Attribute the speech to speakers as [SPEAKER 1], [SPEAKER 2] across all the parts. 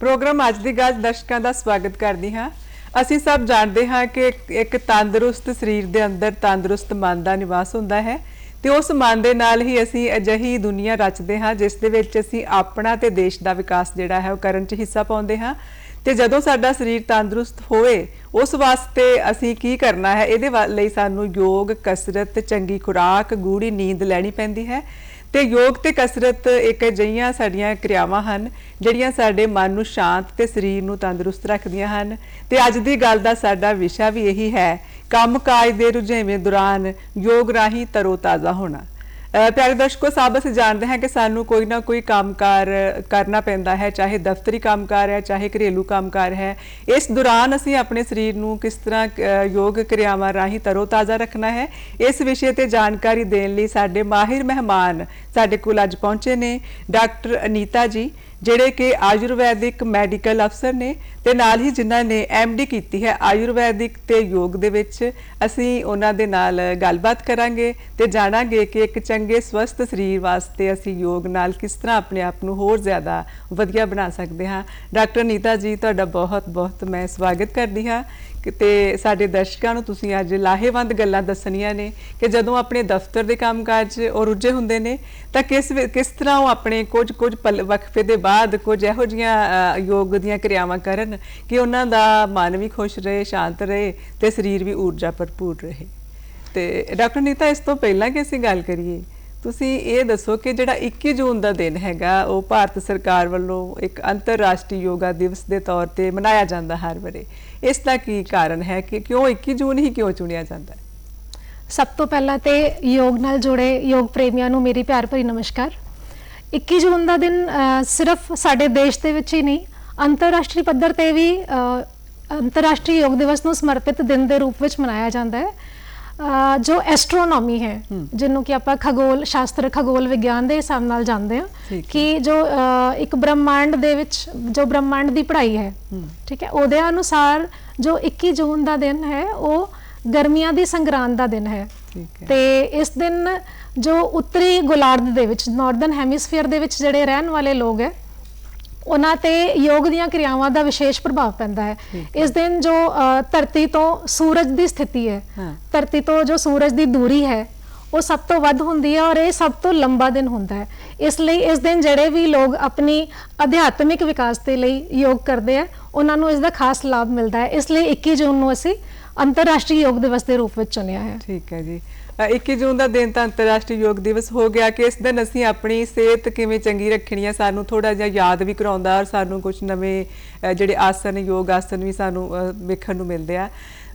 [SPEAKER 1] Programme ਅੱਜ ਦੀ ਗੱਲ ਦਰਸ਼ਕਾਂ ਦਾ ਸਵਾਗਤ ਕਰਦੀ ਹਾਂ। ਅਸੀਂ ਸਭ ਜਾਣਦੇ ਹਾਂ ਕਿ ਇੱਕ- ਤੰਦਰੁਸਤ ਸਰੀਰ ਦੇ ਅੰਦਰ ਤੰਦਰੁਸਤ ਮਨ ਦਾ ਨਿਵਾਸ ਹੁੰਦਾ ਹੈ ਤੇ ਉਸ ਮਨ ਦੇ ਨਾਲ ਹੀ ਅਸੀਂ ਅਜਿਹੀ ਦੁਨੀਆ ਰਚਦੇ ਹਾਂ, ਜਿਸ ਦੇ ਵਿੱਚ ਅਸੀਂ ਆਪਣਾ ਤੇ ਦੇਸ਼ ਦਾ ਵਿਕਾਸ ਜਿਹੜਾ ਹੈ ਉਹ ਕਰਨ 'ਚ ਹਿੱਸਾ ਪਾਉਂਦੇ ਹਾਂ। ਤੇ ਜਦੋਂ ਸਾਡਾ ਸਰੀਰ ਤੰਦਰੁਸਤ ਹੋਵੇ, ਉਸ ਵਾਸਤੇ ਅਸੀਂ ਕੀ ਕਰਨਾ ਹੈ? ਇਹਦੇ ਵਾ- ਲਈ ਸਾਨੂੰ ਯੋਗ, ਕਸਰਤ, ਚੰਗੀ ਖੁਰਾਕ ਗੂੜੀ ਨੀਂਦ ਲੈਣੀ ਪੈਂਦੀ ਹੈ। ਤੇ ਯੋਗ ਤੇ ਕਸਰਤ ਇੱਕ ਅਜਿਹੀਆਂ ਸਾਡੀਆਂ ਕਿਰਿਆਵਾਂ ਹਨ, ਜਿਹੜੀਆਂ ਸਾਡੇ ਮਨ ਨੂੰ ਸ਼ਾਂਤ ਤੇ ਸਰੀਰ ਨੂੰ ਤੰਦਰੁਸਤ ਰੱਖਦੀਆਂ ਹਨ। ਤੇ ਅੱਜ ਦੀ ਗੱਲ ਦਾ ਸਾਡਾ ਵਿਸ਼ਾ ਵੀ ਇਹੀ ਹੈ, ਕੰਮਕਾਜ ਦੇ ਰੁਝੇਵੇਂ ਦੌਰਾਨ ਯੋਗ ਰਾਹੀਂ ਤਰੋਤਾਜ਼ਾ ਹੋਣਾ। ਪਿਆਰੇ ਦਰਸ਼ਕੋ, ਸਭ ਅਸੀਂ ਜਾਣਦੇ ਹਾਂ ਕਿ ਸਾਨੂੰ ਕੋਈ ਨਾ ਕੋਈ ਕੰਮਕਾਰ ਕਰਨਾ ਪੈਂਦਾ ਹੈ, ਚਾਹੇ ਦਫ਼ਤਰੀ ਕੰਮਕਾਰ ਹੈ, ਚਾਹੇ ਘਰੇਲੂ ਕੰਮਕਾਰ ਹੈ। ਇਸ ਦੌਰਾਨ ਅਸੀਂ ਆਪਣੇ ਸਰੀਰ ਨੂੰ ਕਿਸ ਤਰ੍ਹਾਂ ਯੋਗ ਕਿਰਿਆਵਾਂ ਰਾਹੀਂ ਤਰੋਤਾਜ਼ਾ ਰੱਖਣਾ ਹੈ। ਇਸ ਵਿਸ਼ੇ ਤੇ ਜਾਣਕਾਰੀ ਦੇਣ ਲਈ ਸਾਡੇ ਮਾਹਿਰ ਮਹਿਮਾਨ ਸਾਡੇ ਕੋਲ ਅੱਜ ਪਹੁੰਚੇ ਨੇ। ਡਾਕਟਰ ਅਨੀਤਾ ਜੀ ਜਿਹੜੇ ਕਿ ਆਯੁਰਵੈਦਿਕ ਮੈਡੀਕਲ ਅਫਸਰ ਨੇ ਤੇ ਨਾਲ ਹੀ ਜਿਨ੍ਹਾਂ ਨੇ ਡੀ ਕੀਤੀ ਹੈ ਆਯੁਰਵੈਦਿਕ ਤੇ ਯੋਗ ਦੇ ਵਿੱਚ, ਅਸੀਂ ਉਹਨਾਂ ਦੇ ਨਾਲ ਗੱਲਬਾਤ ਕਰਾਂਗੇ ਤੇ ਜਾਣਾਂਗੇ ਕਿ ਇੱਕ ਚੰਗੇ ਸਵਸਥ ਸਰੀਰ ਵਾਸਤੇ ਅਸੀਂ ਯੋਗ ਨਾਲ ਕਿਸ ਤਰ੍ਹਾਂ ਆਪਣੇ ਆਪ ਨੂੰ ਹੋਰ ਜ਼ਿਆਦਾ ਵਧੀਆ ਬਣਾ ਸਕਦੇ ਹਾਂ। ਡਾਕਟਰ ਨੀਤਾ ਜੀ, ਤੁਹਾਡਾ ਬਹੁਤ ਬਹੁਤ ਮੈਂ ਸਵਾਗਤ ਕਰਦੀ ਹਾਂ। ਕਿ ਸਾਡੇ ਦਰਸ਼ਕਾਂ ਨੂੰ ਤੁਸੀਂ ਅੱਜ ਲਾਹੇਵੰਦ ਗੱਲਾਂ ਦੱਸਣੀਆਂ ਨੇ ਕਿ ਜਦੋਂ ਆਪਣੇ ਦਫ਼ਤਰ ਦੇ ਕੰਮਕਾਜ ਉਹ ਰੁੱਝੇ ਹੁੰਦੇ ਨੇ, ਤਾਂ ਕਿਸ ਵੇ- ਕਿਸ ਤਰ੍ਹਾਂ ਉਹ ਆਪਣੇ ਕੁਝ ਕੁਝ ਪਲ ਵਕਫੇ ਦੇ ਬਾਅਦ ਕੁਝ ਇਹੋ ਜੀਆਂ ਯੋਗ ਦੀਆਂ ਕਿਰਿਆਵਾਂ ਕਰਨ ਕਿ ਉਹਨਾਂ ਦਾ ਮਨ ਵੀ ਖੁਸ਼ ਰਹੇ, ਸ਼ਾਂਤ ਰਹੇ ਤੇ ਸਰੀਰ ਵੀ ਊਰਜਾ ਭਰਪੂਰ ਰਹੇ। ਤੇ ਡਾਕਟਰ ਨੀਤਾ, ਇਸ ਤੋਂ ਪਹਿਲਾਂ ਕਿ ਅਸੀਂ ਗੱਲ ਕਰੀਏ ਤੁਸੀਂ ਇਹ ਦੱਸੋ ਕਿ ਜਿਹੜਾ 21 ਜੂਨ ਦਾ ਦਿਨ ਹੈਗਾ, ਉਹ ਭਾਰਤ ਸਰਕਾਰ ਵੱਲੋਂ ਇੱਕ ਅੰਤਰਰਾਸ਼ਟਰੀ ਯੋਗਾ ਦਿਵਸ ਦੇ ਤੌਰ ਤੇ ਮਨਾਇਆ ਜਾਂਦਾ ਹਰ ਵਰੇ ਇਸ ਦਾ ਕੀ ਕਾਰਨ ਹੈ ਕਿ ਕਿਉਂ 21 ਜੂਨ ਹੀ ਕਿਉਂ ਚੁਣਿਆ ਜਾਂਦਾ ਹੈ?
[SPEAKER 2] ਸਭ ਤੋਂ ਪਹਿਲਾਂ ਤੇ ਯੋਗ ਨਾਲ ਜੁੜੇ ਯੋਗ ਪ੍ਰੇਮੀਆਂ ਨੂੰ ਮੇਰੀ ਪਿਆਰ ਭਰੀ ਨਮਸਕਾਰ। 21 ਜੂਨ ਦਾ ਦਿਨ ਸਿਰਫ ਸਾਡੇ ਦੇਸ਼ ਦੇ ਵਿੱਚ ਹੀ ਨਹੀਂ, ਅੰਤਰਰਾਸ਼ਟਰੀ ਪੱਧਰ ਤੇ ਵੀ ਅੰਤਰਰਾਸ਼ਟਰੀ ਯੋਗ ਦਿਵਸ ਨੂੰ ਸਮਰਪਿਤ ਦਿਨ ਦੇ ਰੂਪ ਵਿੱਚ ਮਨਾਇਆ ਜਾਂਦਾ ਹੈ। ਜੋ ਐਸਟ੍ਰੋਨੋਮੀ ਹੈ ਜਿਹਨੂੰ ਕਿ ਆਪਾਂ ਖਗੋਲ ਸ਼ਾਸਤਰ ਖਗੋਲ ਵਿਗਿਆਨ ਦੇ ਹਿਸਾਬ ਨਾਲ ਜਾਣਦੇ ਹਾਂ। ਕਿ ਜੋ ਇੱਕ ਬ੍ਰਹਮੰਡ ਦੇ ਵਿੱਚ ਜੋ ਬ੍ਰਹਮੰਡ ਦੀ ਪੜ੍ਹਾਈ ਹੈ ਠੀਕ ਹੈ ਉਹਦੇ ਅਨੁਸਾਰ ਜੋ 21 ਜੂਨ ਦਾ ਦਿਨ ਹੈ ਉਹ ਗਰਮੀਆਂ ਦੀ ਸੰਗਰਾਂਦ ਦਾ ਦਿਨ ਹੈ। ਤੇ ਇਸ ਦਿਨ ਜੋ ਉੱਤਰੀ ਗੋਲਾਰਧ ਦੇ ਵਿੱਚ ਨਾਰਥਰਨ ਹੈਮਿਸਫੀਅਰ ਦੇ ਵਿੱਚ ਜਿਹੜੇ ਰਹਿਣ ਵਾਲੇ ਲੋਕ ਹੈ ਉਹਨਾਂ ਤੇ ਯੋਗ ਦੀਆਂ ਕਿਰਿਆਵਾਂ ਦਾ ਵਿਸ਼ੇਸ਼ ਪ੍ਰਭਾਵ ਪੈਂਦਾ ਹੈ। ਇਸ ਦਿਨ ਜੋ ਧਰਤੀ ਤੋਂ ਸੂਰਜ ਦੀ ਸਥਿਤੀ ਹੈ। ਧਰਤੀ ਤੋਂ ਜੋ ਸੂਰਜ ਦੀ ਦੂਰੀ ਹੈ ਉਹ ਸਭ ਤੋਂ ਵੱਧ ਹੁੰਦੀ ਹੈ ਔਰ ਇਹ ਸਭ ਤੋਂ ਲੰਬਾ ਦਿਨ ਹੁੰਦਾ ਹੈ। ਇਸ ਲਈ ਇਸ ਦਿਨ ਜਿਹੜੇ ਵੀ ਲੋਕ ਆਪਣੀ ਅਧਿਆਤਮਿਕ ਵਿਕਾਸ ਦੇ ਲਈ ਯੋਗ ਕਰਦੇ ਆ ਉਹਨਾਂ ਨੂੰ ਇਸ ਦਾ ਖਾਸ ਲਾਭ ਮਿਲਦਾ ਹੈ। ਇਸ ਲਈ 21 ਜੂਨ ਨੂੰ ਅਸੀਂ ਅੰਤਰਰਾਸ਼ਟਰੀ ਯੋਗ ਦਿਵਸ ਦੇ ਰੂਪ ਵਿੱਚ ਚੁਣਿਆ ਹੈ।
[SPEAKER 1] ਠੀਕ ਹੈ ਜੀ। 21 ਜੂਨ ਦਾ ਦਿਨ ਤਾਂ ਅੰਤਰਰਾਸ਼ਟਰੀ ਯੋਗ ਦਿਵਸ ਹੋ ਗਿਆ ਕਿ ਇਸ ਦਿਨ ਅਸੀਂ ਆਪਣੀ ਸਿਹਤ ਕਿਵੇਂ ਚੰਗੀ ਰੱਖਣੀ ਹੈ ਸਾਨੂੰ ਥੋੜਾ ਜਿਹਾ ਯਾਦ ਵੀ ਕਰਾਉਂਦਾ ਔਰ ਸਾਨੂੰ ਕੁਝ ਨਵੇਂ ਜਿਹੜੇ ਆਸਨ ਯੋਗ ਆਸਨ ਵੀ ਸਾਨੂੰ ਵੇਖਣ ਨੂੰ ਮਿਲਦੇ ਆ।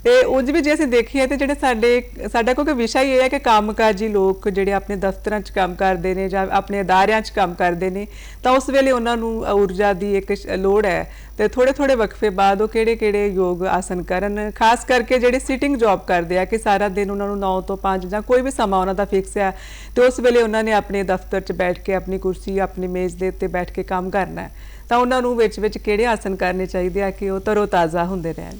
[SPEAKER 1] ਤੇ ਉਜ ਵੀ ਜੇ ਅਸੀਂ ਦੇਖੀਏ ਤੇ ਜਿਹੜੇ ਸਾਡੇ, ਸਾਡਾ ਕਿਉਂਕਿ ਵਿਸ਼ਾ ਹੀ ਇਹ ਹੈ ਕਿ ਕੰਮਕਾਜੀ ਲੋਕ ਜਿਹੜੇ ਆਪਣੇ ਦਫ਼ਤਰਾਂ 'ਚ ਕੰਮ ਕਰਦੇ ਨੇ ਜਾਂ ਆਪਣੇ ਅਦਾਰਿਆਂ 'ਚ ਕੰਮ ਕਰਦੇ ਨੇ, ਤਾਂ ਉਸ ਵੇਲੇ ਉਹਨਾਂ ਨੂੰ ਊਰਜਾ ਦੀ ਇੱਕ ਲੋੜ ਹੈ। ਤੇ ਥੋੜੇ ਥੋੜੇ ਵਕਫੇ ਬਾਅਦ ਉਹ ਕਿਹੜੇ ਕਿਹੜੇ ਯੋਗ ਆਸਨ ਕਰਨ, ਖਾਸ ਕਰਕੇ ਜਿਹੜੇ ਸਿਟਿੰਗ ਜੌਬ ਕਰਦੇ ਆ ਕਿ ਸਾਰਾ ਦਿਨ ਉਹਨਾਂ ਨੂੰ 9 ਤੋਂ 5 ਜਾਂ ਕੋਈ ਵੀ ਸਮਾਂ ਉਹਨਾਂ ਦਾ ਫਿਕਸ ਆ, ਤੇ ਉਸ ਵੇਲੇ ਉਹਨਾਂ ਨੇ ਆਪਣੇ ਦਫ਼ਤਰ 'ਚ ਬੈਠ ਕੇ ਆਪਣੀ ਕੁਰਸੀ ਆਪਣੀ ਮੇਜ਼ ਦੇ ਉੱਤੇ ਬੈਠ ਕੇ ਕੰਮ ਕਰਨਾ ਤਾਂ ਉਹਨਾਂ ਨੂੰ ਵਿੱਚ ਵਿੱਚ ਕਿਹੜੇ ਆਸਨ ਕਰਨੇ ਚਾਹੀਦੇ ਆ ਕਿ ਉਹ ਤਰੋਤਾਜ਼ਾ ਹੁੰਦੇ ਰਹਿਣ?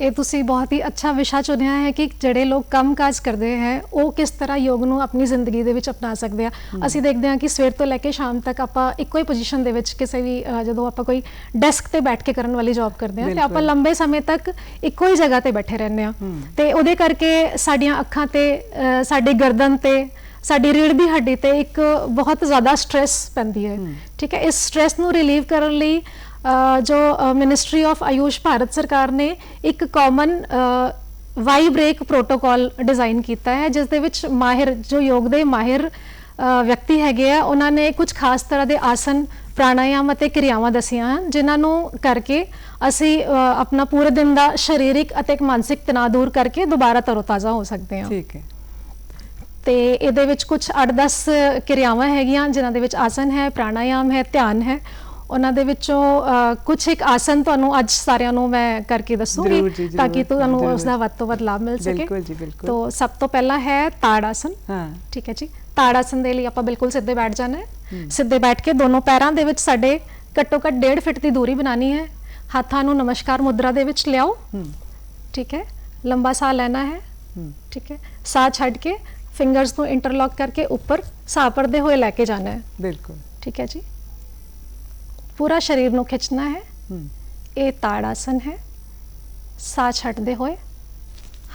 [SPEAKER 2] ਇਹ ਤੁਸੀਂ ਬਹੁਤ ਹੀ ਅੱਛਾ ਵਿਸ਼ਾ ਚੁਣਿਆ ਹੈ ਕਿ ਜਿਹੜੇ ਲੋਕ ਕੰਮਕਾਜ ਕਰਦੇ ਹੈ ਉਹ ਕਿਸ ਤਰ੍ਹਾਂ ਯੋਗ ਨੂੰ ਆਪਣੀ ਜ਼ਿੰਦਗੀ ਦੇ ਵਿੱਚ ਅਪਣਾ ਸਕਦੇ ਆ। ਅਸੀਂ ਦੇਖਦੇ ਹਾਂ ਕਿ ਸਵੇਰ ਤੋਂ ਲੈ ਕੇ ਸ਼ਾਮ ਤੱਕ ਆਪਾਂ ਇੱਕੋ ਹੀ ਪੋਜੀਸ਼ਨ ਦੇ ਵਿੱਚ ਕਿਸੇ ਵੀ ਜਦੋਂ ਆਪਾਂ ਕੋਈ ਡੈਸਕ ਤੇ ਬੈਠ ਕੇ ਕਰਨ ਵਾਲੀ ਜੌਬ ਕਰਦੇ ਹਾਂ ਤੇ ਆਪਾਂ। ਲੰਬੇ ਸਮੇਂ ਤੱਕ ਇੱਕੋ ਹੀ ਜਗ੍ਹਾ ਤੇ ਬੈਠੇ ਰਹਿੰਦੇ ਆ ਤੇ ਉਹਦੇ ਕਰਕੇ ਸਾਡੀਆਂ ਅੱਖਾਂ ਤੇ ਸਾਡੀ ਗਰਦਨ ਤੇ ਸਾਡੀ ਰੀੜ੍ਹ ਦੀ ਹੱਡੀ ਤੇ ਇੱਕ ਬਹੁਤ ਜ਼ਿਆਦਾ ਸਟ੍ਰੈਸ ਪੈਂਦੀ ਹੈ। ਠੀਕ ਹੈ ਇਸ ਸਟ੍ਰੈਸ ਨੂੰ ਰਿਲੀਵ ਕਰਨ ਲਈ ਜੋ ਮਿਨਿਸਟਰੀ ਆਫ ਆਯੂਸ਼ ਭਾਰਤ ਸਰਕਾਰ ਨੇ ਇੱਕ common Y break protocol design ਕੀਤਾ ਹੈ ਜਿਸ ਦੇ ਵਿੱਚ ਮਾਹਿਰ ਜੋ ਯੋਗ ਦੇ ਮਾਹਿਰ ਵਿਅਕਤੀ ਹੈਗੇ ਆ ਉਹਨਾਂ ਨੇ ਕੁਝ ਖਾਸ ਤਰ੍ਹਾਂ ਦੇ ਆਸਨ ਪ੍ਰਾਣਾਯਾਮ ਅਤੇ ਕਿਰਿਆਵਾਂ ਦਸੀਆਂ ਹਨ ਜਿਨ੍ਹਾਂ ਨੂੰ ਕਰਕੇ ਅਸੀਂ ਆਪਣਾ ਪੂਰੇ ਦਿਨ ਦਾ ਸਰੀਰਕ ਅਤੇ ਮਾਨਸਿਕ ਤਣਾਅ ਦੂਰ ਕਰਕੇ ਦੁਬਾਰਾ ਤਰੋਤਾਜ਼ਾ ਹੋ ਸਕਦੇ ਹਾਂ।
[SPEAKER 1] ਠੀਕ ਹੈ।
[SPEAKER 2] ਤੇ ਇਹਦੇ ਵਿੱਚ ਕੁਝ 8-10 ਕਿਰਿਆਵਾਂ ਹੈਗੀਆਂ ਜਿਨ੍ਹਾਂ ਦੇ ਵਿੱਚ ਆਸਨ ਹੈ ਪ੍ਰਾਣਾਯਾਮ ਹੈ ਧਿਆਨ ਹੈ ਉਹਨਾਂ ਦੇ ਵਿੱਚੋਂ ਕੁਝ ਇੱਕ ਆਸਨ ਤੁਹਾਨੂੰ ਅੱਜ ਸਾਰਿਆਂ ਨੂੰ ਮੈਂ ਕਰਕੇ ਦੱਸੂਗੀ ਤਾਂ ਕਿ ਤੁਹਾਨੂੰ। ਉਸ ਦਾ ਵੱਧ ਤੋਂ ਵੱਧ ਲਾਭ ਮਿਲ ਸਕੇ।
[SPEAKER 1] ਬਿਲਕੁਲ ਜੀ, ਬਿਲਕੁਲ।
[SPEAKER 2] ਤੋਂ ਸਭ ਤੋਂ ਪਹਿਲਾਂ ਹੈ ਤਾੜ ਆਸਨ।
[SPEAKER 1] ਹਾਂ।
[SPEAKER 2] ਠੀਕ ਹੈ ਜੀ। ਤਾੜ ਆਸਨ ਦੇ ਲਈ ਆਪਾਂ ਬਿਲਕੁਲ ਸਿੱਧੇ ਬੈਠ ਜਾਣਾ ਹੈ। ਸਿੱਧੇ ਬੈਠ ਕੇ ਦੋਨੋਂ ਪੈਰਾਂ ਦੇ ਵਿੱਚ ਸਾਡੇ ਘੱਟੋ ਘੱਟ 1.5 ਫਿਟ ਦੀ ਦੂਰੀ ਬਣਾਣੀ ਹੈ। ਹੱਥਾਂ ਨੂੰ ਨਮਸਕਾਰ ਮੁਦਰਾ ਦੇ ਵਿੱਚ ਲਿਆਓ। ਠੀਕ ਹੈ। ਲੰਬਾ ਸਾਹ ਲੈਣਾ ਹੈ।
[SPEAKER 1] ਹੂੰ।
[SPEAKER 2] ਠੀਕ ਹੈ। ਸਾਹ ਛੱਡ ਕੇ ਫਿੰਗਰਸ ਨੂੰ ਇੰਟਰਲੌਕ ਕਰਕੇ ਉੱਪਰ ਸਾਹ ਪਰਦੇ ਹੋਏ ਲੈ ਕੇ ਜਾਣਾ ਹੈ।
[SPEAKER 1] ਬਿਲਕੁਲ।
[SPEAKER 2] ਠੀਕ ਹੈ ਜੀ। ਪੂਰਾ ਸਰੀਰ ਨੂੰ ਖਿੱਚਣਾ ਹੈ। ਇਹ ਤਾੜ ਆਸਨ ਹੈ। ਸਾਹ ਛੱਡਦੇ ਹੋਏ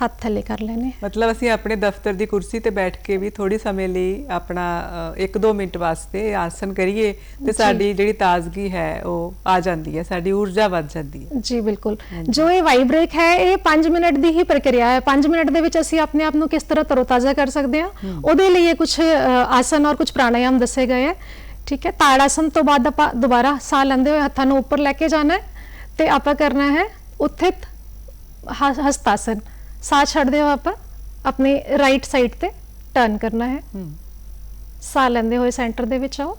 [SPEAKER 2] ਹੱਥ ਥੱਲੇ ਕਰ ਲੈਣੇ
[SPEAKER 1] ਮਤਲਬ ਅਸੀਂ ਆਪਣੇ ਦਫ਼ਤਰ ਦੀ ਕੁਰਸੀ ਤੇ ਬੈਠ ਕੇ ਵੀ ਥੋੜੀ ਸਮੇਂ ਲਈ ਆਪਣਾ 1-2 ਮਿੰਟ ਵਾਸਤੇ ਆਸਨ ਕਰੀਏ ਤੇ। ਸਾਡੀ ਜਿਹੜੀ ਤਾਜ਼ਗੀ ਹੈ ਉਹ ਆ ਜਾਂਦੀ ਹੈ ਸਾਡੀ ਊਰਜਾ ਵੱਧ ਜਾਂਦੀ ਹੈ।
[SPEAKER 2] ਜੀ ਬਿਲਕੁਲ। ਜੋ ਇਹ ਵਾਈਬ੍ਰੇਕ ਹੈ ਇਹ 5 ਮਿੰਟ ਦੀ ਹੀ ਪ੍ਰਕਿਰਿਆ ਹੈ। 5 ਮਿੰਟ ਦੇ ਵਿੱਚ ਅਸੀਂ ਆਪਣੇ ਆਪ ਨੂੰ ਕਿਸ ਤਰ੍ਹਾਂ ਤਰੋਤਾਜ਼ਾ ਕਰ ਸਕਦੇ ਹਾਂ ਉਹਦੇ ਲਈ ਇਹ ਕੁਝ ਆਸਨ ਔਰ ਕੁਝ ਪ੍ਰਾਣਾਯਾਮ ਦੱਸੇ ਗਏ ਹੈ। ਠੀਕ ਹੈ ਤਾੜ ਆਸਨ ਤੋਂ ਬਾਅਦ ਆਪਾਂ ਦੁਬਾਰਾ ਸਾਹ ਲੈਂਦੇ ਹੋਏ ਹੱਥਾਂ ਨੂੰ ਉੱਪਰ ਲੈ ਕੇ ਜਾਣਾ ਹੈ ਤੇ ਆਪਾਂ ਕਰਨਾ ਹੈ ਉਤਥਿਤ ਹ- ਹਸਤਾਸਨ ਸਾਹ ਛੱਡਦੇ ਹੋਏ ਆਪਾਂ ਆਪਣੀ ਰਾਈਟ ਸਾਈਡ ਤੇ ਟਰਨ ਕਰਨਾ ਹੈ
[SPEAKER 1] ਹੂੰ
[SPEAKER 2] ਸਾਹ ਲੈਂਦੇ ਹੋਏ ਸੈਂਟਰ ਦੇ ਵਿੱਚ ਆਓ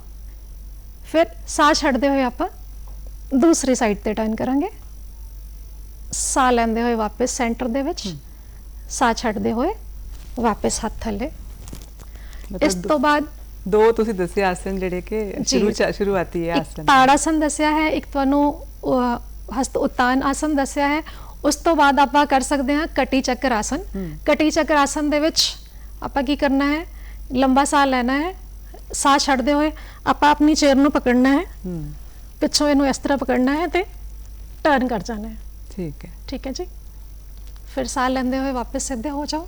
[SPEAKER 2] ਫਿਰ ਸਾਹ ਛੱਡਦੇ ਹੋਏ ਆਪਾਂ ਦੂਸਰੀ ਸਾਈਡ ਤੇ ਟਰਨ ਕਰਾਂਗੇ ਸਾਹ ਲੈਂਦੇ ਹੋਏ ਵਾਪਸ ਸੈਂਟਰ ਦੇ ਵਿੱਚ ਸਾਹ ਛੱਡਦੇ ਹੋਏ ਵਾਪਸ ਹੱਥ ਥੱਲੇ ਇਸ
[SPEAKER 1] ਮਤਲਬ
[SPEAKER 2] ਤੋਂ ਬਾਅਦ
[SPEAKER 1] ਦੋ ਤੁਸੀਂ ਦੱਸੇ ਆਸਨ ਜਿਹੜੇ ਕਿ। ਸ਼ੁਰੂ ਚ ਸ਼ੁਰੂਆਤੀ ਹੈ
[SPEAKER 2] ਇੱਕ
[SPEAKER 1] ਆਸਨ
[SPEAKER 2] ਦੱਸਿਆ ਹੈ ਇੱਕ ਤੁਹਾਨੂੰ ਹਸਤ ਉਤਾਨ ਆਸਨ ਦੱਸਿਆ ਹੈ। ਉਸ ਤੋਂ ਬਾਅਦ ਆਪਾਂ ਕਰ ਸਕਦੇ ਹਾਂ ਕਟੀ ਚੱਕਰ ਆਸਨ। ਕਟੀ ਚੱਕਰ ਆਸਨ ਦੇ ਵਿੱਚ ਆਪਾਂ ਕੀ ਕਰਨਾ ਹੈ? ਲੰਬਾ ਸਾਹ ਲੈਣਾ ਹੈ। ਸਾਹ ਛੱਡਦੇ ਹੋਏ ਆਪਾਂ ਆਪਣੀ ਚੇਅਰ ਨੂੰ ਪਕੜਨਾ ਹੂੰ। ਪਿੱਛੋਂ ਇਹਨੂੰ ਇਸ ਤਰ੍ਹਾਂ ਪਕੜਨਾ ਹੈ ਤੇ ਟਰਨ ਕਰ ਜਾਣਾ ਹੈ।
[SPEAKER 1] ਠੀਕ ਹੈ।
[SPEAKER 2] ਠੀਕ ਹੈ ਜੀ। ਫਿਰ ਸਾਹ ਲੈਂਦੇ ਹੋਏ ਵਾਪਸ ਸਿੱਧੇ ਹੋ ਜਾਓ।